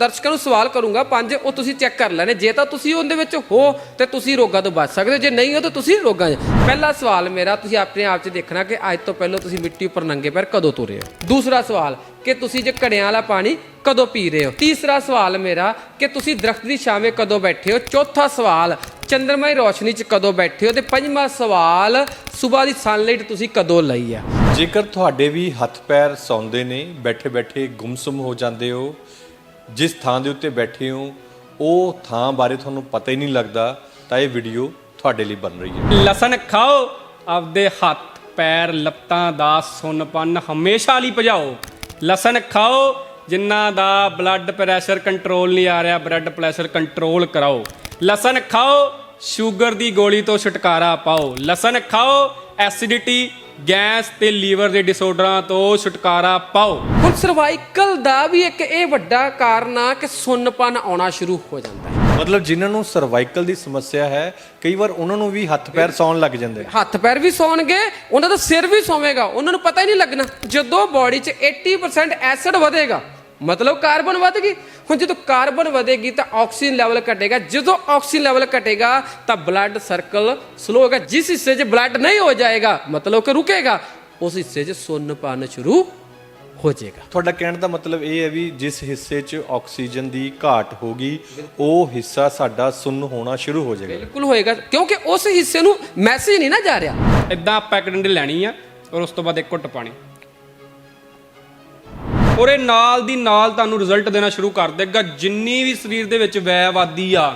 ਦਰਸ਼ਕਾਂ ਨੂੰ ਸਵਾਲ ਕਰੂੰਗਾ, ਪੰਜ, ਉਹ ਤੁਸੀਂ ਚੈੱਕ ਕਰ ਲੈਣੇ। ਜੇ ਤਾਂ ਤੁਸੀਂ ਉਹਦੇ ਵਿੱਚ ਹੋ, ਤੇ ਤੁਸੀਂ ਰੋਗਾਂ ਤੋਂ ਬਚ ਸਕਦੇ ਹੋ। ਜੇ ਨਹੀਂ ਹੋ, ਤਾਂ ਤੁਸੀਂ ਰੋਗਾਂ 'ਚ। ਪਹਿਲਾ ਸਵਾਲ ਮੇਰਾ, ਤੁਸੀਂ ਆਪਣੇ ਆਪ 'ਚ ਦੇਖਣਾ ਕਿ ਅੱਜ ਤੋਂ ਪਹਿਲਾਂ ਤੁਸੀਂ ਮਿੱਟੀ ਉੱਪਰ ਨੰਗੇ ਪੈਰ ਕਦੋਂ ਤੁਰੇ ਹੋ? ਦੂਸਰਾ ਸਵਾਲ, ਕਿ ਤੁਸੀਂ ਜੇ ਘੜਿਆਂ ਵਾਲਾ ਪਾਣੀ ਕਦੋਂ ਪੀ ਰਹੇ ਹੋ? ਤੀਸਰਾ ਸਵਾਲ ਮੇਰਾ, ਕਿ ਤੁਸੀਂ ਦਰਖਤ ਦੀ ਛਾਵੇਂ ਕਦੋਂ ਬੈਠੇ ਹੋ? ਚੌਥਾ ਸਵਾਲ, ਚੰਦਰਮਾ ਦੀ ਰੋਸ਼ਨੀ 'ਚ ਕਦੋਂ ਬੈਠੇ ਹੋ? ਤੇ ਪੰਜਵਾਂ ਸਵਾਲ, ਸਵੇਰ ਦੀ ਸਨਲਾਈਟ ਤੁਸੀਂ ਕਦੋਂ ਲਈ ਆ? ਜੇਕਰ ਤੁਹਾਡੇ ਵੀ ਹੱਥ ਪੈਰ ਸੌਂਦੇ ਨੇ ਬੈਠੇ ਬੈਠੇ ਗੁੰਮਸੁਮ ਹੋ ਜਾਂਦੇ ਹੋ ਜਿਸ ਥਾਂ ਦੇ ਉੱਤੇ ਬੈਠੇ ਹੋ, ਉਹ ਥਾਂ ਬਾਰੇ ਤੁਹਾਨੂੰ ਪਤਾ ਹੀ ਨਹੀਂ ਲੱਗਦਾ, ਤਾਂ ਇਹ ਵੀਡੀਓ ਤੁਹਾਡੇ ਲਈ ਬਣ ਰਹੀ ਹੈ। ਲਸਣ ਖਾਓ, ਆਪਦੇ ਹੱਥ, ਪੈਰ, ਲੱਤਾਂ ਦਾ ਸੁੰਨਪਨ ਹਮੇਸ਼ਾ ਲਈ ਭਜਾਓ। ਲਸਣ ਖਾਓ ਜਿਨ੍ਹਾਂ ਦਾ ਬਲੱਡ ਪ੍ਰੈਸ਼ਰ ਕੰਟਰੋਲ ਨਹੀਂ ਆ ਰਿਹਾ ਬਲੱਡ ਪ੍ਰੈਸ਼ਰ ਕੰਟਰੋਲ ਕਰਾਓ। ਲਸਣ ਖਾਓ ਸ਼ੂਗਰ ਦੀ ਗੋਲੀ ਤੋਂ ਛੁਟਕਾਰਾ ਪਾਓ। ਲਸਣ ਖਾਓ ਐਸਿਡਿਟੀ ਗੈਸ ਤੇ ਲੀਵਰ ਦੇ ਡਿਸਆਰਡਰਾਂ ਤੋਂ ਛੁਟਕਾਰਾ ਪਾਓ। ਹੁਣ ਸਰਵਾਈਕਲ ਦਾ ਵੀ ਇੱਕ ਇਹ ਵੱਡਾ ਕਾਰਨ ਆ ਕਿ ਸੁੰਨਪਨ ਆਉਣਾ ਸ਼ੁਰੂ ਹੋ ਜਾਂਦਾ ਹੈ। ਮਤਲਬ ਜਿਨ੍ਹਾਂ ਨੂੰ ਸਰਵਾਈਕਲ ਦੀ ਸਮੱਸਿਆ ਹੈ ਕਈ ਵਾਰ ਉਹਨਾਂ ਨੂੰ ਵੀ ਹੱਥ ਪੈਰ ਸੌਣ ਲੱਗ ਜਾਂਦੇ ਹੱਥ ਪੈਰ ਵੀ ਸੌਣਗੇ ਉਹਨਾਂ ਦਾ ਸਿਰ ਵੀ ਸੌਵੇਗਾ ਉਹਨਾਂ ਨੂੰ ਪਤਾ ਹੀ ਨਹੀਂ ਲੱਗਣਾ। ਜਦੋਂ ਬਾਡੀ 'ਚ 80% ਐਸਿਡ ਵਧੇਗਾ ਮਤਲਬ ਕਾਰਬਨ ਵਧ ਗਈ। ਹੁਣ ਜਦੋਂ ਕਾਰਬਨ ਵਧੇਗੀ ਤਾਂ ਆਕਸੀਜਨ ਲੈਵਲ ਘਟੇਗਾ। ਜਦੋਂ ਆਕਸੀਜਨ ਲੈਵਲ ਘਟੇਗਾ ਤਾਂ ਬਲੱਡ ਸਰਕਲ ਸਲੋ ਹੋਗਾ ਜਿਸ ਹਿੱਸੇ 'ਚ ਬਲੱਡ ਨਹੀਂ ਹੋ ਜਾਏਗਾ ਮਤਲਬ ਕਿ ਰੁਕੇਗਾ ਉਸ ਹਿੱਸੇ 'ਚ ਸੁੰਨਪਨ ਸ਼ੁਰੂ ਹੋ ਜਾਏਗਾ। ਤੁਹਾਡਾ ਕਹਿਣ ਦਾ ਮਤਲਬ ਇਹ ਹੈ ਵੀ ਜਿਸ ਹਿੱਸੇ 'ਚ ਆਕਸੀਜਨ ਦੀ ਘਾਟ ਹੋਗੀ ਉਹ ਹਿੱਸਾ ਸਾਡਾ ਸੁੰਨ ਹੋਣਾ ਸ਼ੁਰੂ ਹੋ ਜਾਏਗਾ। ਬਿਲਕੁਲ ਹੋਏਗਾ ਕਿਉਂਕਿ ਉਸ ਹਿੱਸੇ ਨੂੰ ਮੈਸੇਜ ਨਹੀਂ ਨਾ ਜਾ ਰਿਹਾ। ਇਦਾਂ ਆਪਾਂ ਇੱਕ ਡੰਡੀ ਲੈਣੀ ਆ ਔਰ ਉਸ ਤੋਂ ਬਾਅਦ ਇੱਕ ਘੁੱਟ ਪਾਣੀ। ਔਰ ਇਹ ਨਾਲ ਦੀ ਨਾਲ ਤੁਹਾਨੂੰ ਰਿਜ਼ਲਟ ਦੇਣਾ ਸ਼ੁਰੂ ਕਰ ਦੇਗਾ। ਜਿੰਨੀ ਵੀ ਸਰੀਰ ਦੇ ਵਿੱਚ ਵੈਵਾਦੀ ਆ,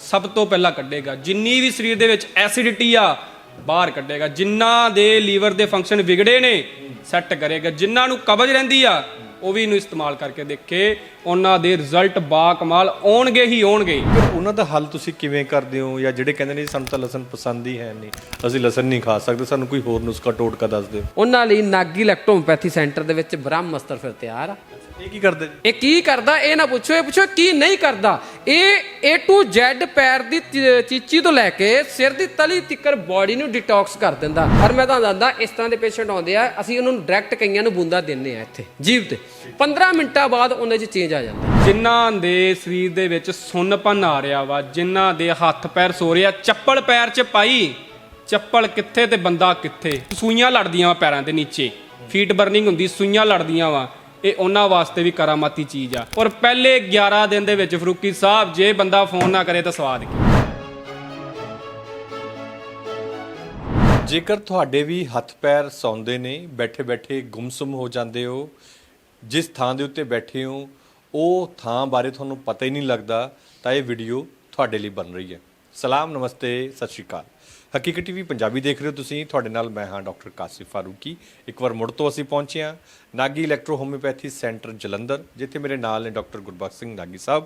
ਸਭ ਤੋਂ ਪਹਿਲਾਂ ਕੱਢੇਗਾ। ਜਿੰਨੀ ਵੀ ਸਰੀਰ ਦੇ ਵਿੱਚ ਐਸਿਡਿਟੀ ਆ, ਬਾਹਰ ਕੱਢੇਗਾ। ਜਿਨ੍ਹਾਂ ਦੇ ਲੀਵਰ ਦੇ ਫੰਕਸ਼ਨ ਵਿਗੜੇ ਨੇ ਸੈੱਟ ਕਰੇਗਾ। ਜਿਨ੍ਹਾਂ ਨੂੰ ਕਬਜ਼ ਰਹਿੰਦੀ ਆ ਉਹ ਵੀ ਇਹਨੂੰ ਇਸਤੇਮਾਲ ਕਰਕੇ ਦੇਖੇ। ਉਹਨਾਂ ਦੇ ਰਿਜ਼ਲਟ ਬਾ ਕਮਾਲ ਆਉਣਗੇ ਹੀ ਆਉਣਗੇ। ਫਿਰ ਉਹਨਾਂ ਦਾ ਹੱਲ ਤੁਸੀਂ ਕਿਵੇਂ ਕਰਦੇ ਹੋ? ਜਾਂ ਜਿਹੜੇ ਕਹਿੰਦੇ ਨੇ ਸਾਨੂੰ ਤਾਂ ਲਸਣ ਪਸੰਦ ਹੀ ਹੈ ਨਹੀਂ। ਅਸੀਂ ਲਸਣ ਨਹੀਂ ਖਾ ਸਕਦੇ ਸਾਨੂੰ ਕੋਈ ਹੋਰ ਨੁਸਖਾ ਟੋਟਕਾ ਦੱਸ ਦਿਓ। ਉਹਨਾਂ ਲਈ ਨਾਗੀ ਇਲੈਕਟ੍ਰੋਪੈਥੀ ਸੈਂਟਰ ਦੇ ਵਿੱਚ ਬ੍ਰਹਮ ਅਸਤਰ ਫਿਰ ਤਿਆਰ ਆ। ਇਹ ਕੀ ਕਰਦੇ ਜੀ? ਇਹ ਕੀ ਕਰਦਾ ਇਹ ਨਾ ਪੁੱਛੋ ਇਹ ਪੁੱਛੋ ਕੀ ਨਹੀਂ ਕਰਦਾ। ਇਹ A to Z ਪੈਰ ਦੀ ਚੀਚੀ ਤੋਂ ਲੈ ਕੇ ਸਿਰ ਦੀ ਤਲੀ ਤੱਕਰ ਬਾਡੀ ਨੂੰ ਡਿਟੌਕਸ ਕਰ ਦਿੰਦਾ। ਪਰ ਮੈਂ ਤੁਹਾਨੂੰ ਦੱਸਦਾ ਇਸ ਤਰ੍ਹਾਂ ਦੇ ਪੇਸ਼ੈਂਟ ਆਉਂਦੇ ਆ ਅਸੀਂ ਉਹਨਾਂ ਨੂੰ ਡਾਇਰੈਕਟ ਕਈਆਂ ਨੂੰ ਬੂੰਦਾ ਦਿੰਨੇ ਆ ਇੱਥੇ ਜੀਭ ਤੇ। 15 ਮਿੰਟਾਂ ਬਾਅਦ ਉਹਨਾਂ 'ਚ ਚੇਂਜ ਆ ਜਾਂਦਾ। ਜਿਨ੍ਹਾਂ ਦੇ ਸਰੀਰ ਦੇ ਵਿੱਚ ਸੁੰਨਪਨ ਆ ਰਿਹਾ ਵਾ ਜਿਨ੍ਹਾਂ ਦੇ ਹੱਥ ਪੈਰ ਸੋ ਰਿਹਾ ਚੱਪਲ ਪੈਰ 'ਚ ਪਾਈ ਚੱਪਲ ਕਿੱਥੇ ਤੇ ਬੰਦਾ ਕਿੱਥੇ? ਸੂਈਆਂ ਲੜਦੀਆਂ ਵਾ ਪੈਰਾਂ ਦੇ ਨੀਚੇ। ਫੀਟ ਬਰਨਿੰਗ ਹੁੰਦੀ ਸੂਈਆਂ ਲੜਦੀਆਂ ਵਾ। ਇਹ ਉਹਨਾਂ ਵਾਸਤੇ ਵੀ ਕਰਾਮਾਤੀ ਚੀਜ਼ ਆ। ਔਰ ਪਹਿਲੇ 11 ਦਿਨ ਦੇ ਵਿੱਚ ਫਰੂਕੀ ਸਾਹਿਬ, ਜੇ ਬੰਦਾ ਫੋਨ ਨਾ ਕਰੇ ਤਾਂ ਸਵਾਦ ਕੀ? ਜੇਕਰ ਤੁਹਾਡੇ ਵੀ ਹੱਥ ਪੈਰ ਸੌਂਦੇ ਨੇ ਬੈਠੇ ਬੈਠੇ ਗੁੰਮਸੁਮ ਹੋ ਜਾਂਦੇ ਹੋ, ਜਿਸ ਥਾਂ ਦੇ ਉੱਤੇ ਬੈਠੇ ਹੋ, ਉਹ ਥਾਂ ਬਾਰੇ ਤੁਹਾਨੂੰ ਪਤਾ ਹੀ ਨਹੀਂ ਲੱਗਦਾ, ਤਾਂ ਇਹ ਵੀਡੀਓ ਤੁਹਾਡੇ ਲਈ ਬਣ ਰਹੀ ਹੈ। ਸਲਾਮ, ਨਮਸਤੇ, ਸਤਿ ਸ਼੍ਰੀ ਅਕਾਲ। ਹਕੀਕਤ ਟੀਵੀ ਪੰਜਾਬੀ ਦੇਖ ਰਹੇ ਹੋ ਤੁਸੀਂ। ਤੁਹਾਡੇ ਨਾਲ ਮੈਂ ਹਾਂ ਡਾਕਟਰ ਕਾਸਿਫ ਫਾਰੂਕੀ। ਇੱਕ ਵਾਰ ਮੁੜ ਤੋਂ ਅਸੀਂ ਪਹੁੰਚੇ ਹਾਂ Nagi electro homoeopathy centre Jalandhar, ਜਿੱਥੇ ਮੇਰੇ ਨਾਲ ਨੇ ਡਾਕਟਰ ਗੁਰਬਖਸ਼ ਸਿੰਘ ਨਾਗੀ ਸਾਹਿਬ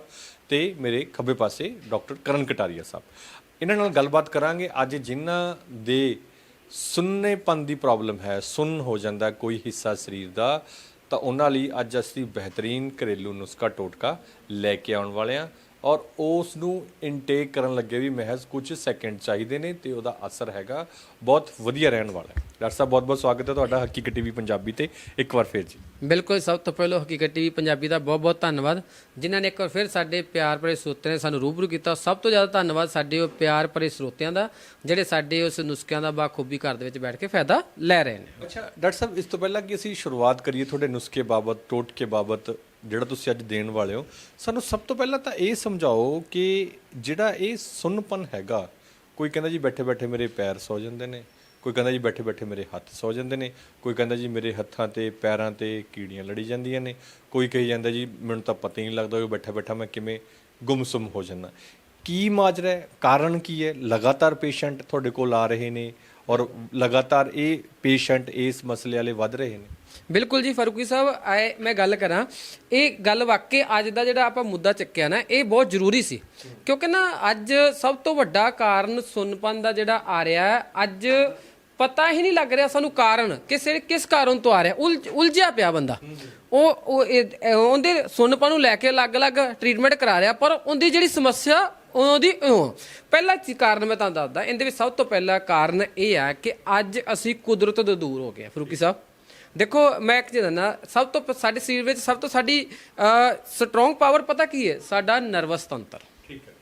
ਤੇ ਮੇਰੇ ਖੱਬੇ ਪਾਸੇ ਡਾਕਟਰ ਕਰਨ ਕਟਾਰੀਆ ਸਾਹਿਬ। ਇਹਨਾਂ ਨਾਲ ਗੱਲਬਾਤ ਕਰਾਂਗੇ। ਅੱਜ ਜਿਨ੍ਹਾਂ ਦੇ ਸੁੰਨੇਪਨ ਦੀ ਪ੍ਰੋਬਲਮ ਹੈ, ਸੁੰਨ ਹੋ ਜਾਂਦਾ, ਕੋਈ ਹਿੱਸਾ ਸਰੀਰ ਦਾ, ਤਾਂ ਉਹਨਾਂ ਲਈ ਅੱਜ ਅਸੀਂ ਬਿਹਤਰੀਨ ਘਰੇਲੂ ਨੁਸਖਾ ਟੋਟਕਾ ਲੈ ਕੇ ਆਉਣ ਵਾਲੇ ਹਾਂ। ਔਰ ਉਸ ਨੂੰ ਇਨਟੇਕ ਕਰਨ ਲੱਗੇ ਵੀ ਮਹਿਜ਼ ਕੁਝ ਸੈਕਿੰਡ ਚਾਹੀਦੇ ਨੇ ਤੇ ਉਹਦਾ ਅਸਰ ਹੈਗਾ। ਬਹੁਤ ਵਧੀਆ ਰਹਿਣ ਵਾਲਾ ਹੈ। ਡਾਕਟਰ ਸਾਹਿਬ ਬਹੁਤ ਬਹੁਤ ਸਵਾਗਤ ਹੈ ਤੁਹਾਡਾ ਹਕੀਕਤ ਟੀਵੀ ਪੰਜਾਬੀ ਤੇ। ਇੱਕ ਵਾਰ ਫੇਰ ਜੀ। ਬਿਲਕੁਲ ਸਭ ਤੋਂ ਪਹਿਲਾਂ ਹਕੀਕਤ ਟੀਵੀ ਪੰਜਾਬੀ ਦਾ ਬਹੁਤ ਬਹੁਤ ਧੰਨਵਾਦ। ਜਿਨ੍ਹਾਂ ਨੇ ਇੱਕ ਵਾਰ ਫਿਰ ਸਾਡੇ ਪਿਆਰ ਭਰੇ ਸਰੋਤਿਆਂ ਨੇ ਸਾਨੂੰ ਰੂਬਰੂ ਕੀਤਾ। ਸਭ ਤੋਂ ਜ਼ਿਆਦਾ ਧੰਨਵਾਦ ਸਾਡੇ ਉਹ ਪਿਆਰ ਭਰੇ ਸਰੋਤਿਆਂ ਦਾ ਜਿਹੜੇ ਸਾਡੇ ਉਸ ਨੁਸਖਿਆਂ ਦਾ ਬਾਖੂਬੀ ਘਰ ਦੇ ਵਿੱਚ ਬੈਠ ਕੇ ਫਾਇਦਾ ਲੈ ਰਹੇ ਨੇ। ਅੱਛਾ ਡਾਕਟਰ ਸਾਹਿਬ ਇਸ ਤੋਂ ਪਹਿਲਾਂ ਕਿ ਅਸੀਂ ਸ਼ੁਰੂਆਤ ਕਰੀਏ ਤੁਹਾਡੇ ਨੁਸਖੇ ਬਾਬਤ ਟੋਟਕੇ ਬਾਬਤ ਜਿਹੜਾ ਤੁਸੀਂ ਅੱਜ ਦੇਣ ਵਾਲੇ ਹੋ, ਸਾਨੂੰ ਸਭ ਤੋਂ ਪਹਿਲਾਂ ਤਾਂ ਇਹ ਸਮਝਾਓ ਕਿ ਜਿਹੜਾ ਇਹ ਸੁੰਨਪਨ ਹੈਗਾ, ਕੋਈ ਕਹਿੰਦਾ ਜੀ ਬੈਠੇ ਬੈਠੇ ਮੇਰੇ ਪੈਰ ਸੌ ਜਾਂਦੇ ਨੇ, ਕੋਈ ਕਹਿੰਦਾ ਜੀ ਬੈਠੇ ਬੈਠੇ ਮੇਰੇ ਹੱਥ ਸੌ ਜਾਂਦੇ ਨੇ, ਕੋਈ ਕਹਿੰਦਾ ਜੀ ਮੇਰੇ ਹੱਥਾਂ ਤੇ ਪੈਰਾਂ ਤੇ ਕੀੜੀਆਂ ਲੜੀ ਜਾਂਦੀਆਂ ਨੇ, ਕੋਈ ਕਹੀ ਜਾਂਦਾ ਜੀ ਮੈਨੂੰ ਤਾਂ ਪਤਾ ਹੀ ਨਹੀਂ ਲੱਗਦਾ ਕਿ ਬੈਠਾ ਬੈਠਾ ਮੈਂ ਕਿਵੇਂ ਗੁੰਮਸੁੰਮ ਹੋ ਜਾਂਦਾ। ਕੀ ਮਾਜਰਾ ਹੈ? ਕਾਰਨ ਕੀ ਹੈ? ਲਗਾਤਾਰ ਪੇਸ਼ੈਂਟ ਤੁਹਾਡੇ ਕੋਲ ਆ ਰਹੇ ਨੇ ਔਰ ਲਗਾਤਾਰ ਇਹ ਪੇਸ਼ੈਂਟ ਇਸ ਮਸਲੇ ਵਾਲੇ ਵੱਧ ਰਹੇ ਨੇ। ਬਿਲਕੁਲ ਜੀ ਫਾਰੂਕੀ ਸਾਹਿਬ ਆਏ ਮੈਂ ਗੱਲ ਕਰਾਂ। ਇਹ ਗੱਲ ਵਾਕਈ ਅੱਜ ਦਾ ਜਿਹੜਾ ਆਪਾਂ ਮੁੱਦਾ ਚੱਕਿਆ ਨਾ ਇਹ ਬਹੁਤ ਜ਼ਰੂਰੀ ਸੀ। ਕਿਉਂਕਿ ਨਾ ਅੱਜ ਸਭ ਤੋਂ ਵੱਡਾ ਕਾਰਨ ਸੁੰਨਪਨ ਦਾ ਜਿਹੜਾ ਆ ਰਿਹਾ ਹੈ, ਅੱਜ ਪਤਾ ਹੀ ਨਹੀਂ ਲੱਗ ਰਿਹਾ ਸਾਨੂੰ ਕਾਰਨ ਕਿਸ ਕਿਸ ਕਾਰਨ ਤੋਂ ਆ ਰਿਹਾ। ਉਲਝ ਉਲਝਿਆ ਪਿਆ ਬੰਦਾ। ਉਹ ਉਹਦੇ ਸੁੰਨਪਨ ਨੂੰ ਲੈ ਕੇ ਅਲੱਗ-ਅਲੱਗ ਟ੍ਰੀਟਮੈਂਟ ਕਰਾ ਰਿਹਾ ਪਰ ਉਹਦੀ ਜਿਹੜੀ ਸਮੱਸਿਆ ਉਹਦੀ ਇਉਂ ਪਹਿਲਾ ਕਾਰਨ ਮੈਂ ਤੁਹਾਨੂੰ ਦੱਸਦਾ ਇਹਦੇ ਵਿੱਚ ਸਭ ਤੋਂ ਪਹਿਲਾ ਕਾਰਨ ਇਹ ਆ ਕਿ ਅੱਜ ਅਸੀਂ ਕੁਦਰਤ ਤੋਂ ਦੂਰ ਹੋ ਗਏ ਫਰੂਕੀ ਸਾਹਿਬ। ਦੇਖੋ ਮੈਂ ਇੱਕ ਚੀਜ਼ ਦੱਸਣਾ ਸਭ ਤੋਂ ਪ- ਸਾਡੇ ਸਰੀਰ ਵਿੱਚ ਸਭ ਤੋਂ ਸਾਡੀ ਸਟਰੋਂਗ ਪਾਵਰ ਪਤਾ ਕੀ ਹੈ? ਸਾਡਾ ਨਰਵਸ ਤੰਤਰ।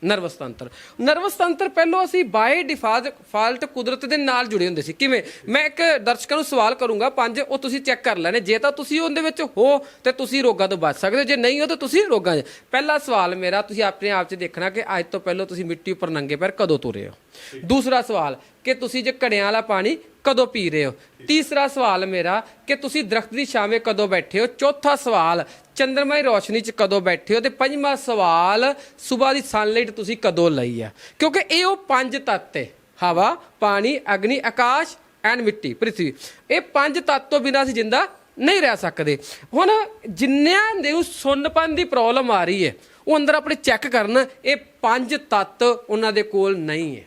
ਨਰਵਸ ਤੰਤਰ। ਨਰਵਸ ਤੰਤਰ ਪਹਿਲਾਂ ਅਸੀਂ ਬਾਈ ਡਿਫਾਲਟ ਫਾਲਟ ਕੁਦਰਤ ਦੇ ਨਾਲ ਜੁੜੇ ਹੁੰਦੇ ਸੀ। ਕਿਵੇਂ? ਮੈਂ ਇੱਕ ਦਰਸ਼ਕਾਂ ਨੂੰ ਸਵਾਲ ਕਰੂੰਗਾ ਪੰਜ ਉਹ ਤੁਸੀਂ ਚੈੱਕ ਕਰ ਲੈਣੇ। ਜੇ ਤਾਂ ਤੁਸੀਂ ਉਹਦੇ ਵਿੱਚ ਹੋ ਤੇ ਤੁਸੀਂ ਰੋਗਾਂ ਤੋਂ ਬਚ ਸਕਦੇ ਹੋ। ਜੇ ਨਹੀਂ ਹੋ ਤਾਂ ਤੁਸੀਂ ਰੋਗਾਂ 'ਚ। ਪਹਿਲਾ ਸਵਾਲ ਮੇਰਾ ਤੁਸੀਂ ਆਪਣੇ ਆਪ 'ਚ ਦੇਖਣਾ ਕਿ ਅੱਜ ਤੋਂ ਪਹਿਲਾਂ ਤੁਸੀਂ ਮਿੱਟੀ ਉੱਪਰ ਨੰਗੇ ਪੈਰ ਕਦੋਂ ਤੁਰੇ ਹੋ? ਦੂਸਰਾ ਸਵਾਲ ਕਿ ਤੁਸੀਂ ਜੇ ਘੜਿਆਂ ਵਾਲਾ ਪਾਣੀ ਕਦੋਂ ਪੀ ਰਹੇ ਹੋ? ਤੀਸਰਾ ਸਵਾਲ ਮੇਰਾ, ਕਿ ਤੁਸੀਂ ਦਰਖਤ ਦੀ ਛਾਵੇਂ ਕਦੋਂ ਬੈਠੇ ਹੋ? ਚੌਥਾ ਸਵਾਲ, ਚੰਦਰਮਾ ਦੀ ਰੋਸ਼ਨੀ 'ਚ ਕਦੋਂ ਬੈਠੇ ਹੋ? ਤੇ ਪੰਜਵਾਂ ਸਵਾਲ, ਸਵੇਰ ਦੀ ਸਨਲਾਈਟ ਤੁਸੀਂ ਕਦੋਂ ਲਈ ਆ? ਕਿਉਂਕਿ ਇਹ ਉਹ ਪੰਜ ਤੱਤ ਹੈ। ਹਵਾ, ਪਾਣੀ, ਅਗਨੀ, ਆਕਾਸ਼ ਐਂਡ ਮਿੱਟੀ, ਪ੍ਰਿਥਵੀ। ਇਹ ਪੰਜ ਤੱਤ ਤੋਂ ਬਿਨਾਂ ਅਸੀਂ ਜਿੰਦਾ ਨਹੀਂ ਰਹਿ ਸਕਦੇ। ਹੁਣ ਜਿੰਨਿਆਂ ਨੂੰ ਸੁੰਨਪਨ ਦੀ ਪ੍ਰੋਬਲਮ ਆ ਰਹੀ ਹੈ, ਉਹ ਅੰਦਰ ਆਪਣੇ ਚੈੱਕ ਕਰਨ, ਇਹ ਪੰਜ ਤੱਤ ਉਹਨਾਂ ਦੇ ਕੋਲ ਨਹੀਂ ਹੈ।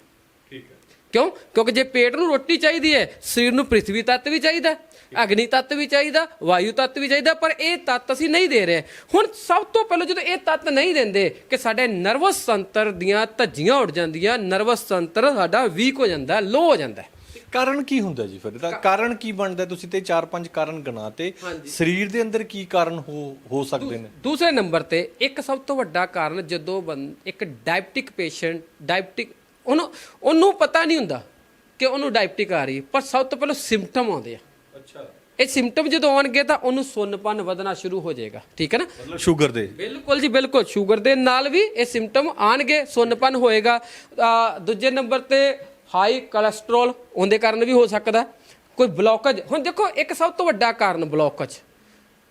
ਕਿਉਂ? ਕਿਉਂਕਿ ਜੇ ਪੇਟ ਨੂੰ ਰੋਟੀ ਚਾਹੀਦੀ ਹੈ ਸਰੀਰ ਨੂੰ ਪ੍ਰithvi ਤੱਤ ਵੀ ਚਾਹੀਦਾ ਅਗਨੀ ਤੱਤ ਵੀ ਚਾਹੀਦਾ ਵਾਯੂ ਤੱਤ ਵੀ ਚਾਹੀਦਾ ਪਰ ਇਹ ਤੱਤ ਅਸੀਂ ਨਹੀਂ ਦੇ ਰਹੇ। ਹੁਣ ਸਭ ਤੋਂ ਪਹਿਲਾਂ ਜਦੋਂ ਇਹ ਤੱਤ ਨਹੀਂ ਦਿੰਦੇ ਕਿ ਸਾਡੇ ਨਰਵਸ ਤੰਤਰ ਦੀਆਂ ਧੱਜੀਆਂ ਉੱਡ ਜਾਂਦੀਆਂ ਨਰਵਸ ਤੰਤਰ ਸਾਡਾ ਵੀਕ ਹੋ ਜਾਂਦਾ ਲੋ ਹੋ ਜਾਂਦਾ। ਕਾਰਨ ਕੀ ਹੁੰਦਾ ਜੀ ਫਿਰ? ਇਹਦਾ ਕਾਰਨ ਕੀ ਬਣਦਾ? ਤੁਸੀਂ ਤੇ ਚਾਰ ਪੰਜ ਕਾਰਨ ਗਣਾਤੇ ਸਰੀਰ ਦੇ ਅੰਦਰ ਕੀ ਕਾਰਨ ਹੋ ਹੋ ਸਕਦੇ ਨੇ? ਦੂਸਰੇ ਨੰਬਰ ਤੇ ਇੱਕ ਸਭ ਤੋਂ ਵੱਡਾ ਕਾਰਨ ਜਦੋਂ ਇੱਕ ਡਾਇਬਟਿਕ ਪੇਸ਼ੈਂਟ ਡਾਇਬਟਿਕ ਉਹਨੂੰ ਉਹਨੂੰ ਪਤਾ ਨਹੀਂ ਹੁੰਦਾ ਕਿ ਉਹਨੂੰ ਡਾਇਬਟਿਕ ਆ ਰਹੀ ਪਰ ਸਭ ਤੋਂ ਪਹਿਲਾਂ ਸਿੰਪਟਮ ਆਉਂਦੇ ਆ। ਅੱਛਾ। ਇਹ ਸਿੰਪਟਮ ਜਦੋਂ ਆਉਣਗੇ ਤਾਂ ਉਹਨੂੰ ਸੁੰਨਪਨ ਵਧਣਾ ਸ਼ੁਰੂ ਹੋ ਜਾਏਗਾ ਠੀਕ ਹੈ ਨਾ? ਮਤਲਬ ਸ਼ੂਗਰ ਦੇ। ਬਿਲਕੁਲ ਜੀ ਬਿਲਕੁਲ ਸ਼ੂਗਰ ਦੇ ਨਾਲ ਵੀ ਇਹ ਸਿੰਪਟਮ ਆਣਗੇ ਸੁੰਨਪਨ ਹੋਏਗਾ। ਦੂਜੇ ਨੰਬਰ ਤੇ ਹਾਈ ਕੋਲੇਸਟ੍ਰੋਲ ਉਹਦੇ ਕਾਰਨ ਵੀ ਹੋ ਸਕਦਾ। ਕੋਈ ਬਲੌਕੇਜ ਹੁਣ ਦੇਖੋ ਇੱਕ ਸਭ ਤੋਂ ਵੱਡਾ ਕਾਰਨ ਬਲੌਕੇਜ